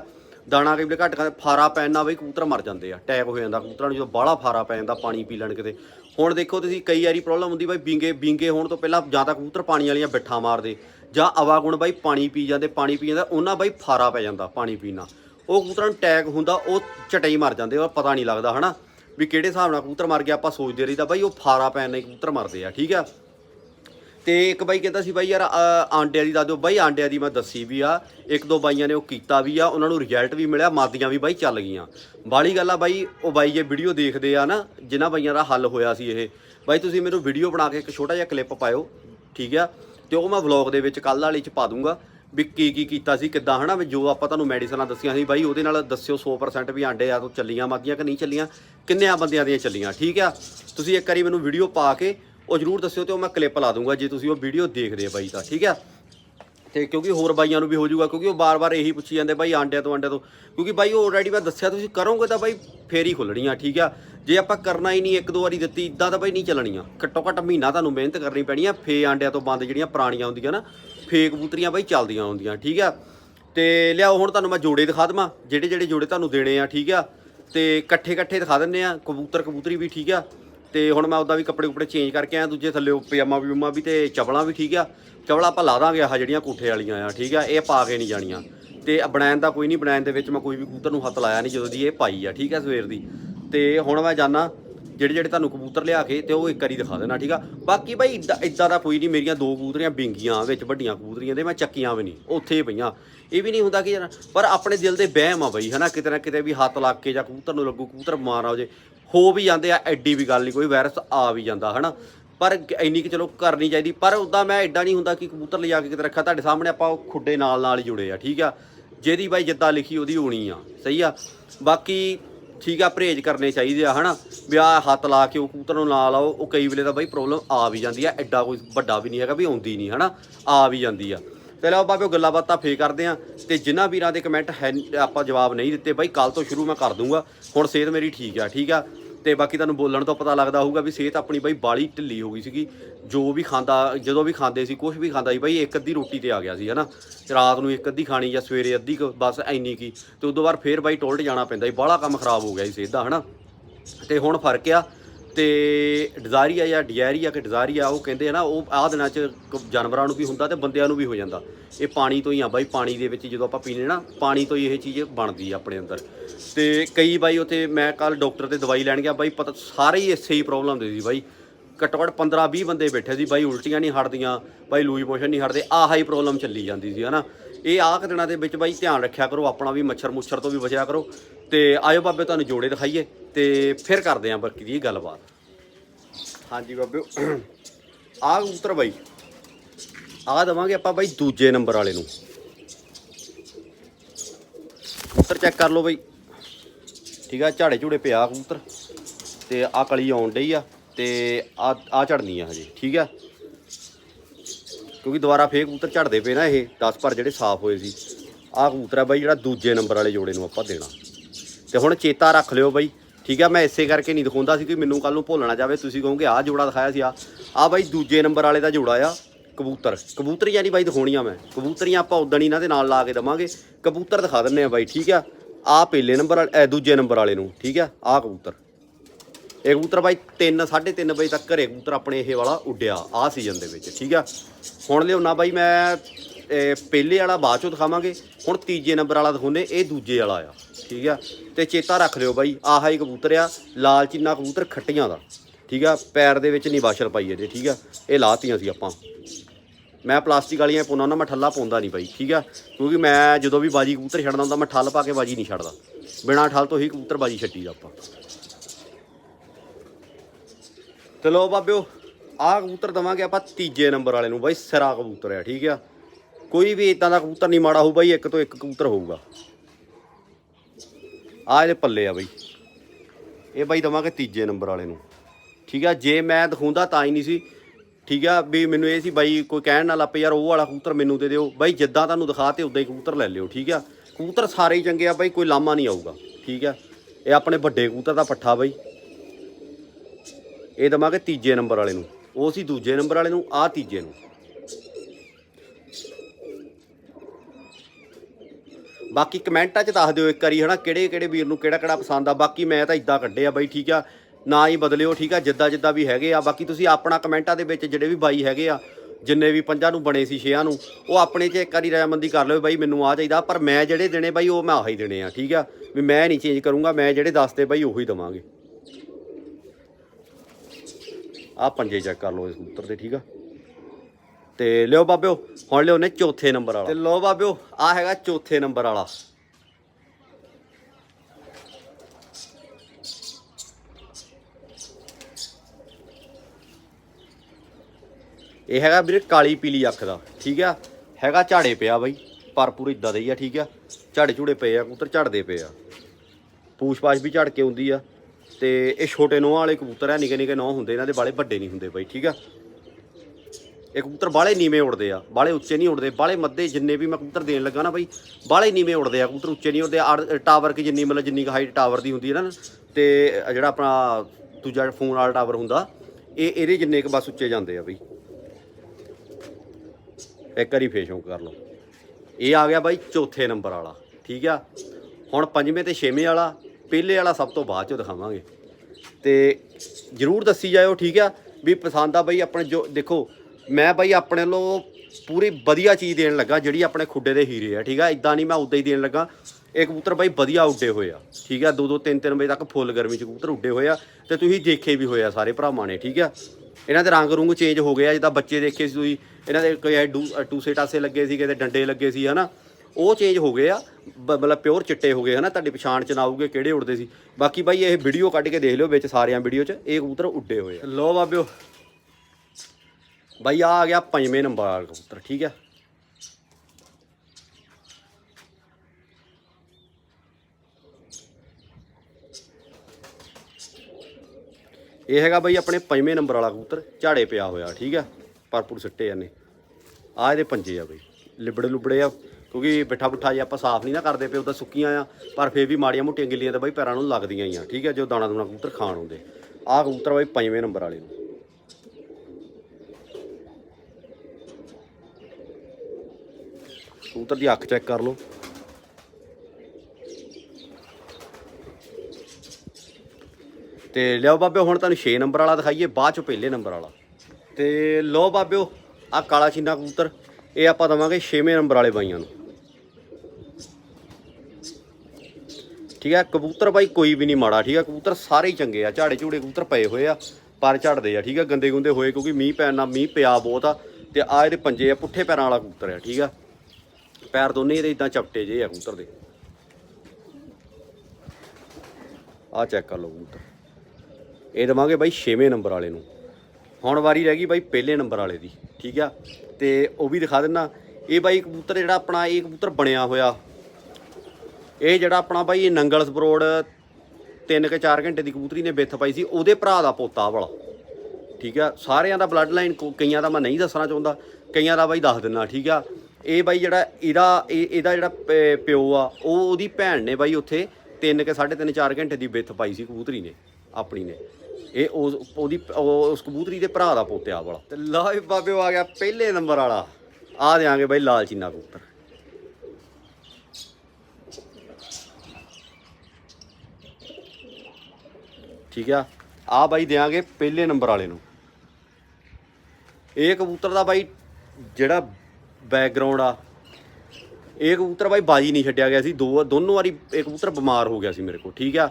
ਦਾਣਾ ਕਈ ਵੇਲੇ ਘੱਟ ਖਾਂਦੇ, ਫਾਰਾ ਪੈਣ ਨਾਲ ਬਈ ਕਬੂਤਰ ਮਰ ਜਾਂਦੇ ਆ ਟੈਕ ਹੋ ਜਾਂਦਾ ਕਬੂਤਰਾਂ ਨੂੰ, ਜਦੋਂ ਬਾਹਲਾ ਫਾਰਾ ਪੈ ਜਾਂਦਾ ਪਾਣੀ ਪੀ ਲੈਣ ਕਿਤੇ। ਹੁਣ ਦੇਖੋ ਤੁਸੀਂ, ਕਈ ਵਾਰੀ ਪ੍ਰੋਬਲਮ ਹੁੰਦੀ ਬਾਈ ਬਿੰਗੇ ਬਿੰਗੇ ਹੋਣ ਤੋਂ ਪਹਿਲਾਂ ਜਾਂ ਤਾਂ ਕਬੂਤਰ ਪਾਣੀ ਵਾਲੀਆਂ ਬਿੱਠਾਂ ਮਾਰਦੇ, ਜਾਂ ਆਵਾਗੁਣ ਬਾਈ ਪਾਣੀ ਪੀ ਜਾਂਦੇ, ਪਾਣੀ ਪੀ ਜਾਂਦਾ, ਉਹਨਾਂ ਬਾਈ ਫਾਰਾ ਪੈ ਜਾਂਦਾ ਪਾਣੀ ਪੀਣਾ ਉਹ ਕਬੂਤਰਾਂ ਨੂੰ ਟੈਗ ਹੁੰਦਾ, ਉਹ ਚਟਈ ਮਰ ਜਾਂਦੇ ਉਹ ਪਤਾ ਨਹੀਂ ਲੱਗਦਾ, ਹਨਾ? ਵੀ ਕਿਹੜੇ ਹਿਸਾਬ ਨਾਲ ਕਬੂਤਰ ਮਰ ਗਿਆ, ਆਪਾਂ ਸੋਚਦੇ ਰਹੀਦਾ, ਬਾਈ ਉਹ ਫਾਰਾ ਪੈਣ ਨਾਲ ਹੀ ਕਬੂਤਰ ਮਰਦੇ ਆ, ਠੀਕ ਆ? ਤੇ ਇੱਕ ਬਾਈ ਕਹਿੰਦਾ ਸੀ, ਬਾਈ ਯਾਰ ਆਂਡਿਆਂ ਦੀ ਦੱਸ ਦਿਓ, ਬਾਈ ਆਂਡਿਆਂ ਦੀ ਮੈਂ ਦੱਸੀ ਵੀ ਆ, ਇੱਕ ਦੋ ਬਾਈਆਂ ਨੇ ਉਹ ਕੀਤਾ ਵੀ ਆ, ਉਹਨਾਂ ਨੂੰ ਰਿਜ਼ਲਟ ਵੀ ਮਿਲਿਆ, ਮਾਦੀਆਂ ਵੀ ਬਾਈ ਚੱਲ ਗਈਆਂ। ਬਾਲੀ ਗੱਲ ਆ ਬਾਈ, ਉਹ ਬਾਈ ਜੇ ਵੀਡੀਓ ਦੇਖਦੇ ਆ ਨਾ, ਜਿਨ੍ਹਾਂ ਬਾਈਆਂ ਦਾ ਹੱਲ ਹੋਇਆ ਸੀ ਇਹ, ਬਾਈ ਤੁਸੀਂ ਮੈਨੂੰ ਵੀਡੀਓ ਬਣਾ ਕੇ ਇੱਕ ਛੋਟਾ ਜਿਹਾ ਕਲਿੱਪ ਪਾਇਓ, ਠੀਕ ਆ? ਤੇ ਉਹ ਮੈਂ ਵਲੌਗ ਦੇ ਵਿੱਚ ਕੱਲ ਵਾਲੀ ਚ ਪਾ ਦੂੰਗਾ। ਵੀ ਕੀ ਕੀ ਕੀਤਾ ਸੀ, ਕਿੱਦਾਂ, ਹਨਾ, ਵੀ ਜੋ ਆਪਾਂ ਤੁਹਾਨੂੰ ਮੈਡੀਸਨਾਂ ਦੱਸੀਆਂ ਸੀ, ਬਾਈ ਉਹਦੇ ਨਾਲ ਦੱਸਿਓ 100% ਵੀ ਆਂਡੇ ਆ ਤੋਂ ਚੱਲੀਆਂ ਮਾਦੀਆਂ ਕਿ ਨਹੀਂ ਚੱਲੀਆਂ, ਕਿੰਨਿਆਂ ਬੰਦਿਆਂ ਦੀਆਂ ਚੱਲੀਆਂ, ਠੀਕ ਆ? ਤੁਸੀਂ ਇੱਕ ਵਾਰੀ ਮੈਨੂੰ ਵੀਡੀਓ ਪਾ ਕੇ ਉਹ ਜਰੂਰ ਦੱਸਿਓ ਤੇ ਉਹ ਮੈਂ ਕਲਿੱਪ ਲਾ ਦੂੰਗਾ, ਜੇ ਤੁਸੀਂ ਉਹ ਵੀਡੀਓ ਦੇਖਦੇ ਆ ਬਾਈ ਤਾਂ, ਠੀਕ ਆ? ਤੇ ਕਿਉਂਕਿ ਹੋਰ ਬਾਈਆਂ ਨੂੰ ਵੀ ਹੋ ਜਾਊਗਾ, ਕਿਉਂਕਿ ਉਹ ਬਾਰ-ਬਾਰ ਇਹੀ ਪੁੱਛੀ ਜਾਂਦੇ ਬਾਈ, ਆਂਡਿਆਂ ਤੋਂ ਆਂਡਿਆਂ ਤੋਂ, ਕਿਉਂਕਿ ਬਾਈ ਉਹ ਆਲਰੇਡੀ ਮੈਂ ਦੱਸਿਆ, ਤੁਸੀਂ ਕਰੋਗੇ ਤਾਂ ਬਾਈ ਫੇਰ ਹੀ ਖੁੱਲਣੀਆਂ, ਠੀਕ ਆ? ਜੇ ਆਪਾਂ ਕਰਨਾ ਹੀ ਨਹੀਂ, ਇੱਕ ਦੋ ਵਾਰੀ ਦਿੱਤੀ, ਇਦਾਂ ਤਾਂ ਬਾਈ ਨਹੀਂ ਚੱਲਣੀਆਂ। ਘੱਟੋ ਘੱਟ ਮਹੀਨਾ ਤੁਹਾਨੂੰ ਮਿਹਨਤ ਕਰਨੀ ਪੈਣੀ ਆ ਫੇ ਆਂਡਿਆਂ ਤੋਂ ਬੰਦ ਜਿਹੜੀਆਂ ਪੁਰਾਣੀਆਂ ਹੁੰਦੀਆਂ ਨਾ ਫੇਕ ਕਬੂਤਰੀਆਂ ਬਾਈ ਚੱਲਦੀਆਂ ਹੁੰਦੀਆਂ, ਠੀਕ ਆ? ਤੇ ਲਿਆਓ, ਹੁਣ ਤੁਹਾਨੂੰ ਮੈਂ ਜੋੜੇ ਦਿਖਾ ਦਵਾਂ। ਜਿਹੜੇ ਜਿਹੜੇ ਜੋੜੇ ਤੁਹਾਨੂੰ ਦੇਣੇ ਆ, ਠੀਕ ਆ? ਤੇ ਇਕੱਠੇ ਇਕੱਠੇ ਦਿਖਾ ਦਿੰਨੇ ਆ, ਕਬੂਤਰ ਕਬੂਤਰੀ ਵੀ, ਠੀਕ ਆ? ਤੇ ਹੁਣ ਮੈਂ ਉਹਦਾ ਵੀ ਕੱਪੜੇ ਕੁਪੜੇ ਚੇਂਜ ਕਰਕੇ ਆਇਆ, ਦੂਜੇ ਥੱਲੇ ਉਹ ਪਜਾਮਾ ਪਜੂਮਾ ਵੀ ਤੇ ਚਪਲਾਂ ਵੀ, ਠੀਕ ਆ? ਚਪਲਾਂ ਆਪਾਂ ਲਾ ਦਾਂਗੇ, ਆਹ ਜਿਹੜੀਆਂ ਕੋਠੇ ਵਾਲੀਆਂ ਆ, ਠੀਕ ਆ? ਇਹ ਪਾ ਕੇ ਨਹੀਂ ਜਾਣੀਆਂ। ਤੇ ਬਣਾਉਣ ਦਾ ਕੋਈ ਨਹੀਂ, ਬਣਾਉਣ ਦੇ ਵਿੱਚ ਮੈਂ ਕੋਈ ਵੀ ਕਬੂਤਰ ਨੂੰ ਹੱਥ ਲਾਇਆ ਨਹੀਂ ਜਦੋਂ ਦੀ ਇਹ ਪਾਈ ਆ, ਠੀਕ ਆ? ਸਵੇਰ ਦੀ। ਤੇ ਹੁਣ ਮੈਂ ਜਾਣਾ ਜਿਹੜੇ ਜਿਹੜੇ ਤੁਹਾਨੂੰ ਕਬੂਤਰ ਲਿਆ ਕੇ ਤੇ ਉਹ ਇੱਕ ਵਾਰੀ ਦਿਖਾ ਦੇਣਾ, ਠੀਕ ਆ? ਬਾਕੀ ਬਾਈ ਇਦਾਂ ਇਦਾਂ ਦਾ ਕੋਈ ਨਹੀਂ, ਮੇਰੀਆਂ ਦੋ ਕਬੂਤਰੀਆਂ ਬਿੰਗੀਆਂ ਵਿੱਚ ਵੱਡੀਆਂ ਕਬੂਤਰੀਆਂ ਦੇ, ਮੈਂ ਚੱਕੀਆਂ ਵੀ ਨਹੀਂ, ਉੱਥੇ ਪਈਆਂ। ਇਹ ਵੀ ਨਹੀਂ ਹੁੰਦਾ ਕਿ ਯਾਰ, ਪਰ ਆਪਣੇ ਦਿਲ ਦੇ ਵਹਿਮ ਆ ਬਈ, ਹਨਾ? ਕਿਤੇ ਨਾ ਕਿਤੇ ਵੀ ਹੱਥ ਲੱਗ ਕੇ ਜਾਂ ਕਬੂਤਰ ਨੂੰ ਲੱਗੂ, ਕਬੂਤਰ ਮਾਰ ਹੋ ਜੇ, ਹੋ ਵੀ ਜਾਂਦੇ ਆ, ਐਡੀ ਵੀ ਗੱਲ ਨਹੀਂ, ਕੋਈ ਵਾਇਰਸ ਆ ਵੀ ਜਾਂਦਾ, ਹਨਾ? ਪਰ ਇੰਨੀ ਕਿ ਚਲੋ ਕਰਨੀ ਚਾਹੀਦੀ, ਪਰ ਉਦਾਂ ਮੈਂ ਐਡਾ ਨਹੀਂ ਹੁੰਦਾ ਕਿ ਕਬੂਤਰ ਲਿਜਾ ਕੇ ਕਿਤੇ ਰੱਖਾ, ਤੁਹਾਡੇ ਸਾਹਮਣੇ ਆਪਾਂ ਉਹ ਖੁੱਡੇ ਨਾਲ ਨਾਲ ਹੀ ਜੁੜੇ ਆ, ਠੀਕ ਆ? ਜਿਹਦੀ ਬਾਈ ਜਿੱਦਾਂ ਲਿਖੀ ਉਹਦੀ ਹੋਣੀ ਆ, ਸਹੀ ਆ? ਬਾਕੀ ਠੀਕ ਆ, ਪਰਹੇਜ਼ ਕਰਨੇ ਚਾਹੀਦੇ ਆ, ਹਨਾ? ਵੀ ਆ ਹੱਥ ਲਾ ਕੇ ਉਹ ਕਬੂਤਰ ਨੂੰ ਨਾ ਲਾਓ, ਉਹ ਕਈ ਵੇਲੇ ਤਾਂ ਬਾਈ ਪ੍ਰੋਬਲਮ ਆ ਵੀ ਜਾਂਦੀ ਆ, ਐਡਾ ਕੋਈ ਵੱਡਾ ਵੀ ਨਹੀਂ ਹੈਗਾ ਵੀ ਆਉਂਦੀ ਨਹੀਂ, ਹਨਾ? ਆ ਵੀ ਜਾਂਦੀ ਆ। ਤੇ ਲਓ ਬਾਬਿਓ ਗੱਲਾਂ ਬਾਤਾਂ ਫੇਰ ਕਰਦੇ ਆ, ਤੇ ਜਿਨ੍ਹਾਂ ਵੀਰਾਂ ਦੇ ਕਮੈਂਟ ਹੈ ਆਪਾਂ ਜਵਾਬ ਨਹੀਂ ਦਿੱਤੇ, ਬਾਈ ਕੱਲ ਤੋਂ ਸ਼ੁਰੂ ਮੈਂ ਕਰ ਦੂੰਗਾ, ਹੁਣ ਸਿਹਤ ਮੇਰੀ ਠੀਕ ਆ ਠੀਕ ਆ? ਤੇ ਬਾਕੀ ਤੁਹਾਨੂੰ ਬੋਲਣ ਤੋਂ ਪਤਾ ਲੱਗਦਾ ਹੋਊਗਾ ਵੀ ਸਿਹਤ ਆਪਣੀ ਬਾਈ ਬਾਲੀ ਢਿੱਲੀ ਹੋ ਗਈ ਸੀਗੀ। ਜੋ ਵੀ ਖਾਂਦਾ, ਜਦੋਂ ਵੀ ਖਾਂਦੇ ਸੀ ਕੁਝ ਵੀ ਖਾਂਦਾ ਸੀ, ਬਾਈ ਇੱਕ ਅੱਧੀ ਰੋਟੀ ਤੇ ਆ ਗਿਆ ਸੀ, ਹਨਾ। ਤੇ ਰਾਤ ਨੂੰ ਇੱਕ ਅੱਧੀ ਖਾਣੀ ਜਾਂ ਸਵੇਰੇ ਅੱਧੀ ਕੁ, ਬਸ ਐਨੀ ਕੀ। ਤੇ ਉਦੋਂ ਬਾਅਦ ਫੇਰ ਬਾਈ ਟੋਲਟ ਜਾਣਾ ਪੈਂਦਾ ਸੀ, ਬਾਹਲਾ ਕੰਮ ਖਰਾਬ ਹੋ ਗਿਆ ਸੀ ਸਿਹਤ ਦਾ, ਹਨਾ। ਤੇ ਹੁਣ ਫ਼ਰਕ ਆ, ਤੇ ਡਿਜ਼ਾਰੀਆ ਜਾਂ ਡਿਆਰੀਆ ਕਿ ਡਿਜ਼ਾਰੀਆ ਉਹ ਕਹਿੰਦੇ ਆ ਨਾ, ਉਹ ਆਹ ਦਿਨਾਂ 'ਚ ਕ- ਜਾਨਵਰਾਂ ਨੂੰ ਵੀ ਹੁੰਦਾ ਤੇ ਬੰਦਿਆਂ ਨੂੰ ਵੀ ਹੋ ਜਾਂਦਾ। ਇਹ ਪਾਣੀ ਤੋਂ ਹੀ ਆ ਬਾਈ, ਪਾਣੀ ਦੇ ਵਿੱਚ ਜਦੋਂ ਆਪਾਂ ਪੀਨੇ ਨਾ, ਪਾਣੀ ਤੋਂ ਹੀ ਇਹ ਚੀਜ਼ ਬਣਦੀ ਆ ਆਪਣੇ ਅੰਦਰ। ਤੇ ਕਈ ਬਾਈ ਉੱਥੇ ਮੈਂ ਕੱਲ ਡਾਕਟਰ ਤੇ ਦਵਾਈ ਲੈਣ ਗਿਆ, ਬਾਈ ਪਤਾ ਸਾਰੇ ਹੀ ਇਸੇ ਹੀ ਪ੍ਰੋਬਲਮ ਦੇ ਸੀ ਬਾਈ। ਘੱਟੋ ਘੱਟ 15 20 ਬੰਦੇ ਬੈਠੇ ਸੀ ਬਾਈ, ਉਲਟੀਆਂ ਨਹੀਂ ਹਟਦੀਆਂ, ਬਾਈ ਲੂਈ ਮੋਸ਼ਨ ਨਹੀਂ ਹਟਦੇ, ਆਹ ਹੀ ਪ੍ਰੋਬਲਮ ਚੱਲੀ ਜਾਂਦੀ ਸੀ, ਹਨਾ। ਇਹ ਆਹ ਕੁ ਦਿਨਾਂ ਦੇ ਵਿੱਚ ਬਾਈ ਧਿਆਨ ਰੱਖਿਆ ਕਰੋ, ਆਪਣਾ ਵੀ ਮੱਛਰ ਮੁੱਛਰ ਤੋਂ ਵੀ ਬਚਿਆ ਕਰੋ। ਤੇ ਆਇਓ ਬਾਬੇ, ਤੁਹਾਨੂੰ ਜੋੜੇ ਦਿਖਾਈਏ ਤੇ ਫਿਰ ਕਰਦੇ ਆਂ ਬਾਕੀ ਦੀ ਗੱਲਬਾਤ। ਹਾਂਜੀ ਬਾਬੇ, ਆਹ ਕਬੂਤਰ ਬਾਈ, ਆਹ ਦਵਾਂਗੇ ਆਪਾਂ ਬਾਈ ਦੂਜੇ ਨੰਬਰ ਵਾਲੇ ਨੂੰ। ਕਬੂਤਰ ਚੈੱਕ ਕਰ ਲਓ ਬਾਈ। ਠੀਕ ਆ, ਝਾੜੇ ਝੂੜੇ ਪਿਆ ਕਬੂਤਰ ਤੇ ਆ ਕਲੀ ਆਉਣ ਡਈ ਆ ਤੇ ਆ ਆ ਝੜਨੀ ਆ ਹਜੇ, ਠੀਕ ਆ? ਕਿਉਂਕਿ ਦੁਬਾਰਾ ਫੇਰ ਕਬੂਤਰ ਝੜਦੇ ਪਏ ਨਾ ਇਹ 10 ਪਰ ਜਿਹੜੇ ਸਾਫ਼ ਹੋਏ ਸੀ। ਆਹ ਕਬੂਤਰ ਆ ਬਾਈ ਜਿਹੜਾ ਦੂਜੇ ਨੰਬਰ ਵਾਲੇ ਜੋੜੇ ਨੂੰ ਆਪਾਂ ਦੇਣਾ। ਤੇ ਹੁਣ ਚੇਤਾ ਰੱਖ ਲਿਓ ਬਾਈ, ਠੀਕ ਆ? ਮੈਂ ਇਸੇ ਕਰਕੇ ਨਹੀਂ ਦਿਖਾਉਂਦਾ ਸੀ ਕਿ ਮੈਨੂੰ ਕੱਲ ਨੂੰ ਭੁੱਲਣਾ ਜਾਵੇ, ਤੁਸੀਂ ਕਹੋਗੇ ਆਹ ਜੋੜਾ ਦਿਖਾਇਆ ਸੀ ਆ ਆ ਬਾਈ ਦੂਜੇ ਨੰਬਰ ਵਾਲੇ ਦਾ ਜੋੜਾ ਆ, ਕਬੂਤਰ। ਕਬੂਤਰੀਆਂ ਨਹੀਂ ਬਾਈ ਦਿਖਾਉਣੀਆਂ ਮੈਂ। ਕਬੂਤਰੀਆਂ ਆਪਾਂ ਉਦਣ ਹੀ ਇਹਨਾਂ ਦੇ ਨਾਲ ਲਾ ਕੇ ਦਵਾਂਗੇ। ਕਬੂਤਰ ਦਿਖਾ ਦਿੰਨੇ ਆ ਬਾਈ, ਠੀਕ ਆ? ਆ ਪਹਿਲੇ ਨੰਬਰ ਵਾਲੇ ਦੂਜੇ ਨੰਬਰ ਵਾਲੇ ਨੂੰ, ਠੀਕ ਆ? ਆ ਕਬੂਤਰ। ਇਹ ਕਬੂਤਰ ਬਾਈ 3 3:30 ਵਜੇ ਤੱਕ ਘਰੇ ਕਬੂਤਰ ਆਪਣੇ ਇਹ ਵਾਲਾ ਉੱਡਿਆ, ਆ ਸੀਜ਼ਨ ਦੇ ਵਿੱਚ, ਠੀਕ ਆ? ਹੁਣ ਲਿਆਉਣਾ ਬਾਈ ਮੈਂ ਪਹਿਲੇ ਵਾਲਾ ਬਾਅਦ ਚੋਂ ਦਿਖਾਵਾਂਗੇ, ਹੁਣ ਤੀਜੇ ਨੰਬਰ ਵਾਲਾ ਦਿਖਾਉਨੇ ਇਹ ਦੂਜੇ ਵਾਲਾ ਆ, ਠੀਕ ਆ? ਤੇ ਚੇਤਾ ਰੱਖ ਲਿਓ ਬਾਈ, ਆਹ ਹੀ ਕਬੂਤਰ ਆ, ਲਾਲ ਚੀਨਾ ਕਬੂਤਰ ਖੱਟੀਆਂ ਦਾ, ਠੀਕ ਆ? ਪੈਰ ਦੇ ਵਿੱਚ ਨਹੀਂ ਬਾਸ਼ਰ ਪਾਈ ਇਹਦੇ, ਠੀਕ ਆ? ਇਹ ਲਾਤੀਆਂ ਸੀ ਆਪਾਂ। ਮੈਂ ਪਲਾਸਟਿਕ ਵਾਲੀਆਂ ਪਾਉਣਾ ਹੁੰਦਾ ਮੈਂ ਠੱਲਾ ਪਾਉਂਦਾ ਨਹੀਂ ਬਾਈ, ਠੀਕ ਆ? ਕਿਉਂਕਿ ਮੈਂ ਜਦੋਂ ਵੀ ਬਾਜੀ ਕਬੂਤਰ ਛੱਡਦਾ ਹੁੰਦਾ, ਮੈਂ ਠੱਲ ਪਾ ਕੇ ਬਾਜੀ ਨਹੀਂ ਛੱਡਦਾ। ਬਿਨਾਂ ਠੱਲ ਤੋਂ ਹੀ ਕਬੂਤਰ ਬਾਜੀ ਛੱਡੀ ਦਾ ਆਪਾਂ। ਤੇ ਲੋ ਬਾਬਿਓ, ਆਹ ਕਬੂਤਰ ਦਵਾਂਗੇ ਆਪਾਂ ਤੀਜੇ ਨੰਬਰ ਵਾਲੇ ਨੂੰ ਬਾਈ, ਸਿਰਾ ਕਬੂਤਰ ਆ, ਠੀਕ ਆ? ਕੋਈ ਵੀ ਇਦਾਂ ਦਾ ਕਬੂਤਰ ਨਹੀਂ ਮਾੜਾ ਹੋਊ ਬਾਈ, ਇੱਕ ਤੋਂ ਇੱਕ ਕਬੂਤਰ ਹੋਊਗਾ। ਆਹ ਇਹਦੇ ਪੱਲੇ ਆ ਬਾਈ। ਇਹ ਬਾਈ ਦਵਾਂਗੇ ਤੀਜੇ ਨੰਬਰ ਵਾਲੇ ਨੂੰ। ਠੀਕ ਆ, ਜੇ ਮੈਂ ਦਿਖਾਉਂਦਾ ਤਾਂ ਹੀ ਨਹੀਂ ਸੀ। ਠੀਕ ਆ, ਵੀ ਮੈਨੂੰ ਇਹ ਸੀ ਬਾਈ ਕੋਈ ਕਹਿਣ ਨਾਲ ਲੱਪੇ ਯਾਰ ਉਹ ਵਾਲਾ ਕਬੂਤਰ ਮੈਨੂੰ ਦੇ ਦਿਓ। ਬਾਈ ਜਿੱਦਾਂ ਤੁਹਾਨੂੰ ਦਿਖਾ ਤੇ ਉਦਾਂ ਹੀ ਕਬੂਤਰ ਲੈ ਲਿਓ, ਠੀਕ ਆ? ਕਬੂਤਰ ਸਾਰੇ ਹੀ ਚੰਗੇ ਆ ਬਾਈ, ਕੋਈ ਲਾਮਾ ਨਹੀਂ ਆਊਗਾ, ਠੀਕ ਆ? ਇਹ ਆਪਣੇ ਵੱਡੇ ਕਬੂਤਰ ਦਾ ਪੱਠਾ ਬਾਈ। ਇਹ ਦਵਾਂਗੇ ਤੀਜੇ ਨੰਬਰ ਵਾਲੇ ਨੂੰ। ਉਹ ਸੀ ਦੂਜੇ ਨੰਬਰ ਵਾਲੇ ਨੂੰ ਆ ਤੀਜੇ ਨੂੰ। ਬਾਕੀ ਕਮੈਂਟਾਂ 'ਚ ਦੱਸ ਦਿਓ ਇੱਕ ਵਾਰੀ, ਹਨਾ ਕਿਹੜੇ ਕਿਹੜੇ ਵੀਰ ਨੂੰ ਕਿਹੜਾ ਕਿਹੜਾ ਪਸੰਦ ਆ। ਬਾਕੀ ਮੈਂ ਤਾਂ ਇਦਾਂ ਕੱਢਿਆ ਬਾਈ, ਠੀਕ ਆ? ਨਾ ਹੀ ਬਦਲਿਓ, ਠੀਕ ਆ, ਜਿੱਦਾਂ ਜਿੱਦਾਂ ਵੀ ਹੈਗੇ ਆ। ਬਾਕੀ ਤੁਸੀਂ ਆਪਣਾ ਕਮੈਂਟਾਂ ਦੇ ਵਿੱਚ ਜਿਹੜੇ ਵੀ ਬਾਈ ਹੈਗੇ ਆ, ਜਿੰਨੇ ਵੀ ਪੰਜਾਂ ਨੂੰ ਬਣੇ ਸੀ, ਛੇਆਂ ਨੂੰ, ਉਹ ਆਪਣੇ 'ਚ ਇੱਕ ਵਾਰੀ ਰਜਾਮੰਦੀ ਕਰ ਲਿਓ ਬਾਈ ਮੈਨੂੰ ਆ ਚਾਹੀਦਾ। ਪਰ ਮੈਂ ਜਿਹੜੇ ਦੇਣੇ ਬਾਈ, ਉਹ ਮੈਂ ਆਹੀ ਦੇਣੇ ਆ, ਠੀਕ ਆ। ਵੀ ਮੈਂ ਨਹੀਂ ਚੇਂਜ ਕਰੂੰਗਾ, ਮੈਂ ਜਿਹੜੇ ਦੱਸਦੇ ਬਾਈ, ਉਹੀ ਦਵਾਂਗੇ। ਆ ਪੰਜੇ ਚੈੱਕ ਕਰ ਲਓ ਇਸ ਕਬੂਤਰ ਦੇ, ਠੀਕ ਆ। ਤੇ ਲਿਓ ਬਾਬਿਓ, ਹੁਣ ਲਿਓ ਨੇ ਚੌਥੇ ਨੰਬਰ ਵਾਲਾ। ਤੇ ਲਓ ਬਾਬਿਓ ਆ ਹੈਗਾ ਚੌਥੇ ਨੰਬਰ ਵਾਲਾ। ਇਹ ਹੈਗਾ ਵੀਰੇ ਕਾਲੀ ਪੀਲੀ ਅੱਖ ਦਾ, ਠੀਕ ਆ? ਹੈਗਾ ਝਾੜੇ ਪਿਆ ਬਾਈ ਪਰ ਪੂਰਾ ਇਦਾਂ ਦਾ ਹੀ ਆ, ਠੀਕ ਆ? ਝਾੜੇ ਝੂੜੇ ਪਏ ਆ, ਕਬੂਤਰ ਝੜਦੇ ਪਏ ਆ। ਪੂਛ ਪਾਛ ਵੀ ਝੜ ਕੇ ਆਉਂਦੀ ਆ, ਤੇ ਇਹ ਛੋਟੇ ਨੋਹਾਂ ਵਾਲੇ ਕਬੂਤਰ ਆ, ਨਿੱਕੇ ਨਿੱਕੇ ਨੋਹ ਹੁੰਦੇ, ਇਹਨਾਂ ਦੇ ਬਾਲੇ ਵੱਡੇ ਨਹੀਂ ਹੁੰਦੇ ਬਾਈ, ਠੀਕ ਆ? ਇਹ ਕਬੂਤਰ ਬਾਲੇ ਨੀਵੇਂ ਉੜਦੇ ਆ, ਬਾਲੇ ਉੱਚੇ ਨਹੀਂ ਉੜਦੇ, ਬਾਲੇ ਮੱਦੇ ਜਿੰਨੇ ਵੀ ਮੈਂ ਕਬੂਤਰ ਦੇਣ ਲੱਗਾ ਨਾ ਬਾਈ, ਬਾਲੇ ਨੀਵੇਂ ਉੜਦੇ ਆ, ਕਬੂਤਰ ਉੱਚੇ ਨਹੀਂ ਉੜਦੇ, ਆੜ- ਟਾਵਰ ਕੀ ਜਿੰਨੀ ਮਤਲਬ ਜਿੰਨੀ ਹਾਈਟ ਟਾਵਰ ਦੀ ਹੁੰਦੀ ਹੈ ਨਾ, ਤੇ ਜਿਹੜਾ ਆਪਣਾ ਦੂਜਾ ਫੋਨ ਵਾਲਾ ਟਾਵਰ ਹੁੰਦਾ, ਇਹ, ਇਹਦੇ ਜਿੰਨੇ ਕੁ ਬਸ ਉੱਚੇ ਜਾਂਦੇ ਆ ਬਈ। ਇੱਕ ਵਾਰੀ ਫੇਰ ਕਰ ਲਓ। ਇਹ ਆ ਗਿਆ ਬਾਈ ਚੌਥੇ ਨੰਬਰ ਵਾਲਾ, ਠੀਕ ਆ? ਹੁਣ ਪੰਜਵੇਂ ਤੇ ਛੇਵੇਂ ਵਾਲਾ, ਪਹਿਲੇ ਵਾਲਾ ਸਭ ਤੋਂ ਬਾਅਦ ਚੋਂ ਦਿਖਾਵਾਂਗੇ। ਤੇ ਜਰੂਰ ਦੱਸੀ ਜਾਇਓ, ਠੀਕ ਆ? ਵੀ ਪਸੰਦ ਆ ਬਾਈ ਆਪਣੇ ਜੋ, ਦੇਖੋ, ਮੈਂ ਬਾਈ ਆਪਣੇ ਲੋ ਪੂਰੀ ਵਧੀਆ ਚੀਜ਼ ਦੇਣ ਲੱਗਾ, ਜਿਹੜੀ ਆਪਣੇ ਖੁੱਡੇ ਦੇ ਹੀਰੇ ਆ, ਠੀਕ ਆ? ਇਦਾਂ ਨਹੀਂ ਮੈਂ ਉਦਾਂ ਹੀ ਦੇਣ ਲੱਗਾ। ਇਹ ਕਬੂਤਰ ਬਾਈ ਵਧੀਆ ਉੱਡੇ ਹੋਏ ਆ, ਠੀਕ ਆ? ਦੋ ਦੋ ਤਿੰਨ ਤਿੰਨ ਵਜੇ ਤੱਕ ਫੁੱਲ ਗਰਮੀ ਚ ਕਬੂਤਰ ਉੱਡੇ ਹੋਏ ਆ, ਤੇ ਤੁਸੀਂ ਦੇਖੇ ਵੀ ਹੋਏ ਆ ਸਾਰੇ ਭਰਾਵਾਂ ਨੇ, ਠੀਕ ਆ? ਇਹਨਾਂ ਦੇ ਰੰਗ ਰੁੰਗ ਚੇਂਜ ਹੋ ਗਏ ਆ ਜਿੱਦਾਂ ਬੱਚੇ ਦੇਖੇ ਸੀ ਤੁਸੀਂ ਇਹਨਾਂ ਦੇ ਕੋਈ ਟੂਸੇ ਟਾਸੇ ਲੱਗੇ ਸੀ ਕਿਤੇ ਡੰਡੇ ਲੱਗੇ ਸੀ ਹਨਾ? ਉਹ ਚੇਂਜ ਹੋ ਗਏ ਆ ਮਤਲਬ ਪਿਓਰ ਚਿੱਟੇ ਹੋ ਗਏ ਹਨਾ? ਤੁਹਾਡੀ ਪਛਾਣ ਚ ਨਾ ਕਿਹੜੇ ਉੜਦੇ ਸੀ। ਬਾਕੀ ਬਾਈ ਇਹ ਵੀਡੀਓ ਕੱਢ ਕੇ ਦੇਖ ਲਿਓ ਵਿੱਚ ਸਾਰਿਆਂ ਵੀਡੀਓ ਚ ਇਹ ਕਬੂਤਰ ਉੱਡੇ ਹੋਏ ਆ। ਲੋ ਬਾਬਿਓ। ਬਾਈ ਆ ਆ ਗਿਆ ਪੰਜਵੇਂ ਨੰਬਰ ਵਾਲਾ ਕਬੂਤਰ ਠੀਕ ਆ? ਇਹ ਹੈਗਾ ਬਾਈ ਆਪਣੇ ਪੰਜਵੇਂ ਨੰਬਰ ਵਾਲਾ ਕਬੂਤਰ, ਝਾੜੇ ਪਿਆ ਹੋਇਆ, ਠੀਕ ਆ? ਪਰਪੁਰ ਸਿੱਟੇ ਜਾਂਦੇ ਆ ਇਹਦੇ ਪੰਜੇ ਆ ਬਈ। ਲਿਬੜੇ ਲੁਬੜੇ ਆ, ਕਿਉਂਕਿ ਬਿਠਾ ਬੁੱਠਾ ਜੇ ਆਪਾਂ ਸਾਫ਼ ਨਹੀਂ ਨਾ ਕਰਦੇ ਪਏ ਉਹਦਾ ਸੁੱਕੀਆਂ ਆ, ਪਰ ਫੇਰ ਵੀ ਮਾੜੀਆਂ ਮੋਟੀਆਂ ਗਿੱਲੀਆਂ ਤਾਂ ਬਾਈ ਪੈਰਾਂ ਨੂੰ ਲੱਗਦੀਆਂ ਹੀ ਆ, ਠੀਕ ਆ? ਜੋ ਦਾਣਾ ਦੂਣਾ ਕਬੂਤਰ ਖਾਣ ਹੁੰਦੇ ਆਹ ਕਬੂਤਰ ਬਾਈ ਪੰਜਵੇਂ ਨੰਬਰ ਵਾਲੇ ਨੂੰ। ਕਬੂਤਰ ਦੀ ਅੱਖ ਚੈੱਕ ਕਰ ਲਓ। ਤੇ ਲਿਓ ਬਾਬਿਓ, ਹੁਣ ਤੁਹਾਨੂੰ 6 ਨੰਬਰ ਵਾਲਾ ਦਿਖਾਈਏ, ਬਾਅਦ 'ਚੋਂ ਪਹਿਲੇ ਨੰਬਰ ਵਾਲਾ। ਤੇ ਲਓ ਬਾਬਿਓ ਆ ਕਾਲਾ ਚੀਨਾ ਕਬੂਤਰ, ਇਹ ਆਪਾਂ ਦਵਾਂਗੇ 6ਵੇਂ ਨੰਬਰ ਵਾਲੇ ਬਾਈਆਂ ਨੂੰ। ਠੀਕ ਹੈ ਕਬੂਤਰ ਬਾਈ ਕੋਈ ਵੀ ਨਹੀਂ ਮਾੜਾ, ਠੀਕ ਹੈ ਕਬੂਤਰ ਸਾਰੇ ਹੀ ਚੰਗੇ ਆ ਝਾੜੇ ਝੂੜੇ ਕਬੂਤਰ ਪਏ ਹੋਏ ਆ, ਪਰ ਝੜਦੇ ਆ, ਠੀਕ ਹੈ ਗੰਦੇ ਗੁੰਦੇ ਹੋਏ, ਕਿਉਂਕਿ ਮੀਂਹ ਪੈਣ ਨਾਲ ਮੀਂਹ ਪਿਆ ਬਹੁਤ ਆ, ਤੇ ਆ ਇਹਦੇ ਪੰਜੇ ਆ, ਪੁੱਠੇ ਪੈਰਾਂ ਵਾਲਾ ਕਬੂਤਰ ਆ, ਠੀਕ ਆ। ਪੈਰ ਦੋਨੇ ਇਹਦੇ ਇਦਾਂ ਚਪਟੇ ਜੇ ਆ ਕਬੂਤਰ ਦੇ। ਆ ਚੈੱਕ ਕਰ ਲਓ ਕਬੂਤਰ। ਇਹ ਦਵਾਂਗੇ ਬਾਈ 6ਵੇਂ ਨੰਬਰ ਵਾਲੇ ਨੂੰ। ਹੁਣ ਵਾਰੀ ਰਹਿ ਗਈ ਬਾਈ ਪਹਿਲੇ ਨੰਬਰ ਵਾਲੇ ਦੀ, ਠੀਕ ਆ? ਤੇ ਉਹ ਵੀ ਦਿਖਾ ਦਿੰਨਾ। ਇਹ ਬਾਈ ਕਬੂਤਰ ਜਿਹੜਾ ਆਪਣਾ, ਇਹ ਕਬੂਤਰ ਬਣਿਆ ਹੋਇਆ। ਇਹ ਜਿਹੜਾ ਆਪਣਾ ਬਾਈ, ਇਹ ਨੰਗਲ ਸਪਰੋੜ 3 ਕੇ 4 ਘੰਟੇ ਦੀ ਕਬੂਤਰੀ ਨੇ ਬਿੱਥ ਪਾਈ ਸੀ, ਉਹਦੇ ਭਰਾ ਦਾ ਪੋਤਾ ਵਾਲਾ। ਠੀਕ ਆ? ਸਾਰਿਆਂ ਦਾ ਬਲੱਡ ਲਾਈਨ ਕਈਆਂ ਦਾ ਮੈਂ ਨਹੀਂ ਦੱਸਣਾ ਚਾਹੁੰਦਾ। ਕਈਆਂ ਦਾ ਬਾਈ ਦੱਸ ਦਿੰਨਾ, ਠੀਕ ਆ? ਇਹ ਬਾਈ ਜਿਹੜਾ ਇਹਦਾ, ਇਹ- ਇਹਦਾ ਜਿਹੜਾ ਪ- ਪਿਓ ਆ, ਉਹ ਉਹਦੀ ਭੈਣ ਨੇ ਬਾਈ ਉੱਥੇ 3 ਕੇ 3.5 4 ਘੰਟੇ ਦੀ ਬਿੱਥ ਪਾਈ ਸੀ ਕਬੂਤਰੀ ਨੇ, ਆਪਣੀ ਨੇ। ਇਹ ਉਸ ਉਹਦੀ ਉਸ ਕਬੂਤਰੀ ਦੇ ਭਰਾ ਦਾ ਪੋਤਿਆ ਵਾਲਾ। ਤੇ ਲਓ ਬਾਬੇ ਆ ਗਿਆ ਪਹਿਲੇ ਨੰਬਰ ਵਾਲਾ। ਆ ਦਿਆਂਗੇ ਬਾਈ ਲਾਲਚੀਨਾ ਕਬੂਤਰ। ਠੀਕ ਆ। ਆ ਬਾਈ ਦਿਆਂਗੇ ਪਹਿਲੇ ਨੰਬਰ ਵਾਲੇ ਨੂੰ। ਇਹ ਕਬੂਤਰ ਦਾ ਬਾਈ ਜਿਹੜਾ ਬੈਕਗ੍ਰਾਉਂਡ ਆ, ਇਹ ਕਬੂਤਰ ਬਾਈ ਬਾਜੀ ਨਹੀਂ ਛੱਡਿਆ ਗਿਆ ਸੀ। ਦੋ ਦੋਨੋਂ ਵਾਰੀ ਇਹ ਕਬੂਤਰ ਬਿਮਾਰ ਹੋ ਗਿਆ ਸੀ ਮੇਰੇ ਕੋਲ, ਠੀਕ ਆ।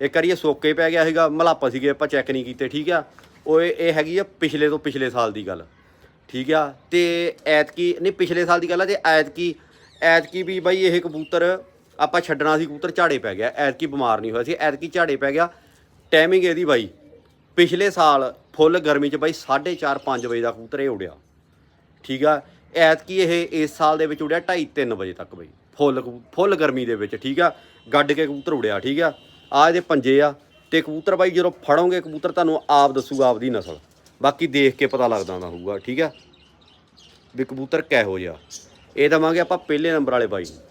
ਇੱਕ ਵਾਰੀ ਇਹ ਸੋਕੇ ਪੈ ਗਿਆ ਸੀਗਾ ਮਲਾਪਾ ਸੀਗੇ, ਆਪਾਂ ਚੈੱਕ ਨਹੀਂ ਕੀਤੇ, ਠੀਕ ਆ? ਉਹ ਇਹ ਹੈਗੀ ਆ ਪਿਛਲੇ ਤੋਂ ਪਿਛਲੇ ਸਾਲ ਦੀ ਗੱਲ, ਠੀਕ ਆ? ਤੇ ਐਤਕੀ, ਨਹੀਂ, ਪਿਛਲੇ ਸਾਲ ਦੀ ਗੱਲ ਆ, ਤੇ ਐਤਕੀ ਐਤਕੀ ਵੀ ਬਾਈ ਇਹ ਕਬੂਤਰ ਆਪਾਂ ਛੱਡਣਾ ਸੀ, ਕਬੂਤਰ ਝਾੜੇ ਪੈ ਗਿਆ, ਐਤਕੀ ਬਿਮਾਰ ਨਹੀਂ ਹੋਇਆ ਸੀ, ਐਤਕੀ ਝਾੜੇ ਪੈ ਗਿਆ। ਟਾਈਮਿੰਗ ਇਹਦੀ ਬਾਈ, ਪਿਛਲੇ ਸਾਲ ਫੁੱਲ ਗਰਮੀ ਚ ਬਾਈ 4:30 5 ਵਜੇ ਦਾ ਕਬੂਤਰ ਇਹ ਉੜਿਆ, ਠੀਕ ਆ? ਐਤਕੀ ਇਹ ਇਸ ਸਾਲ ਦੇ ਵਿੱਚ ਉੜਿਆ 2:30 3 ਵਜੇ ਤੱਕ ਬਈ, ਫੁੱਲ ਫੁੱਲ ਗਰਮੀ ਦੇ ਵਿੱਚ, ਠੀਕ ਆ? ਗੱਡ ਕੇ ਕਬੂਤਰ ਉੜਿਆ, ਠੀਕ ਆ? ਆ ਇਹਦੇ ਪੰਜੇ ਆ ਤੇ ਕਬੂਤਰ ਬਾਈ ਜਦੋਂ ਫੜੋਗੇ, ਕਬੂਤਰ ਤੁਹਾਨੂੰ ਆਪ ਦੱਸੂਗਾ ਆਪਦੀ ਨਸਲ। ਬਾਕੀ ਦੇਖ ਕੇ ਪਤਾ ਲੱਗਦਾ ਹੁੰਦਾ ਹੋਊਗਾ, ਠੀਕ ਆ? ਵੀ ਕਬੂਤਰ ਕਿਹੋ ਜਿਹਾ। ਇਹ ਦਵਾਂਗੇ ਆਪਾਂ ਪਹਿਲੇ ਨੰਬਰ ਵਾਲੇ ਬਾਈ ਨੂੰ।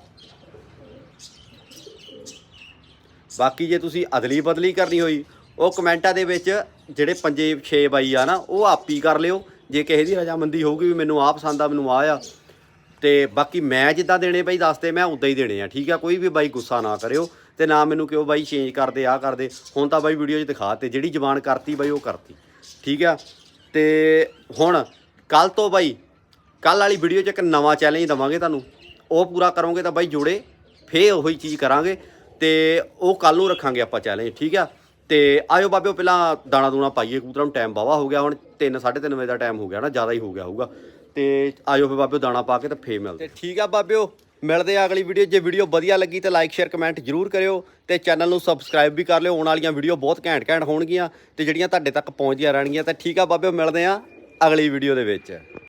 ਬਾਕੀ ਜੇ ਤੁਸੀਂ ਅਦਲੀ ਬਦਲੀ ਕਰਨੀ ਹੋਈ, ਉਹ ਕਮੈਂਟਾਂ ਦੇ ਵਿੱਚ ਜਿਹੜੇ ਪੰਜੇ 6 ਬਾਈ ਆ ਨਾ, ਉਹ ਆਪ ਹੀ ਕਰ ਲਿਓ। ਜੇ ਕਿਸੇ ਦੀ ਰਜਾਮੰਦੀ ਹੋਊਗੀ ਵੀ ਮੈਨੂੰ ਆਹ ਪਸੰਦ ਆ, ਮੈਨੂੰ ਆ ਆ ਤੇ ਬਾਕੀ ਮੈਂ ਜਿੱਦਾਂ ਦੇਣੇ ਬਾਈ ਦੱਸਦੇ ਮੈਂ ਉਦਾਂ ਹੀ ਦੇਣੇ ਆ, ਠੀਕ ਆ? ਕੋਈ ਵੀ ਬਾਈ ਗੁੱਸਾ ਨਾ ਕਰਿਓ ਤੇ ਨਾ ਮੈਨੂੰ ਕਿਉਂ ਬਾਈ ਚੇਂਜ ਕਰਦੇ ਆ ਕਰਦੇ। ਹੁਣ ਤਾਂ ਬਾਈ ਵੀਡੀਓ 'ਚ ਦਿਖਾ ਤੇ ਜਿਹੜੀ ਜ਼ਬਾਨ ਕਰਤੀ ਬਾਈ ਉਹ ਕਰਤੀ, ਠੀਕ ਆ? ਤੇ ਹੁਣ ਕੱਲ ਤੋਂ ਬਾਈ ਕੱਲ ਵਾਲੀ ਵੀਡੀਓ 'ਚ ਇੱਕ ਨਵਾਂ ਚੈਲੰਜ ਦਵਾਂਗੇ ਤੁਹਾਨੂੰ। ਉਹ ਪੂਰਾ ਕਰੋਗੇ ਤਾਂ ਬਾਈ ਜੋੜੇ, ਫੇਰ ਉਹੀ ਚੀਜ਼ ਕਰਾਂਗੇ ਤੇ ਉਹ ਕੱਲ ਨੂੰ ਰੱਖਾਂਗੇ ਆਪਾਂ ਚੈਲੰਜ ਠੀਕ ਆ? ਤੇ ਆਇਓ ਬਾਬਿਓ, ਪਹਿਲਾਂ ਦਾਣਾ ਦੂਣਾ ਪਾਈਏ ਕਬੂਤਰਾਂ ਨੂੰ ਟਾਈਮ ਵਾਵਾ ਹੋ ਗਿਆ ਹੁਣ 3 3:30 ਵਜੇ ਦਾ ਟਾਈਮ ਹੋ ਗਿਆ ਨਾ, ਜ਼ਿਆਦਾ ਹੀ ਹੋ ਗਿਆ ਹੋਊਗਾ। ਤੇ ਆਇਓ ਫੇ ਬਾਬਿਓ ਦਾਣਾ ਪਾ ਕੇ ਤੇ ਫੇਰ ਮਿਲਦੇ ਤੇ ਠੀਕ ਆ ਬਾਬਿਓ ਮਿਲਦੇ ਆ ਅਗਲੀ ਵੀਡੀਓ ਜੇ ਵੀਡੀਓ ਵਧੀਆ ਲੱਗੀ ਤੇ ਲਾਈਕ ਸ਼ੇਅਰ ਕਮੈਂਟ ਜਰੂਰ ਕਰਿਓ ਤੇ ਚੈਨਲ ਨੂੰ ਸਬਸਕ੍ਰਾਈਬ ਵੀ ਕਰ ਲਿਓ। ਆਉਣ ਵਾਲੀਆਂ ਵੀਡੀਓ ਬਹੁਤ ਘੈਂਟ ਘੈਂਟ ਹੋਣਗੀਆਂ ਤੇ ਜਿਹੜੀਆਂ ਤੁਹਾਡੇ ਤੱਕ ਪਹੁੰਚਦੀਆਂ ਰਹਿਣਗੀਆਂ। ਤੇ ਠੀਕ ਆ ਬਾਬਿਓ ਮਿਲਦੇ ਆ ਅਗਲੀ ਵੀਡੀਓ ਦੇ ਵਿੱਚ।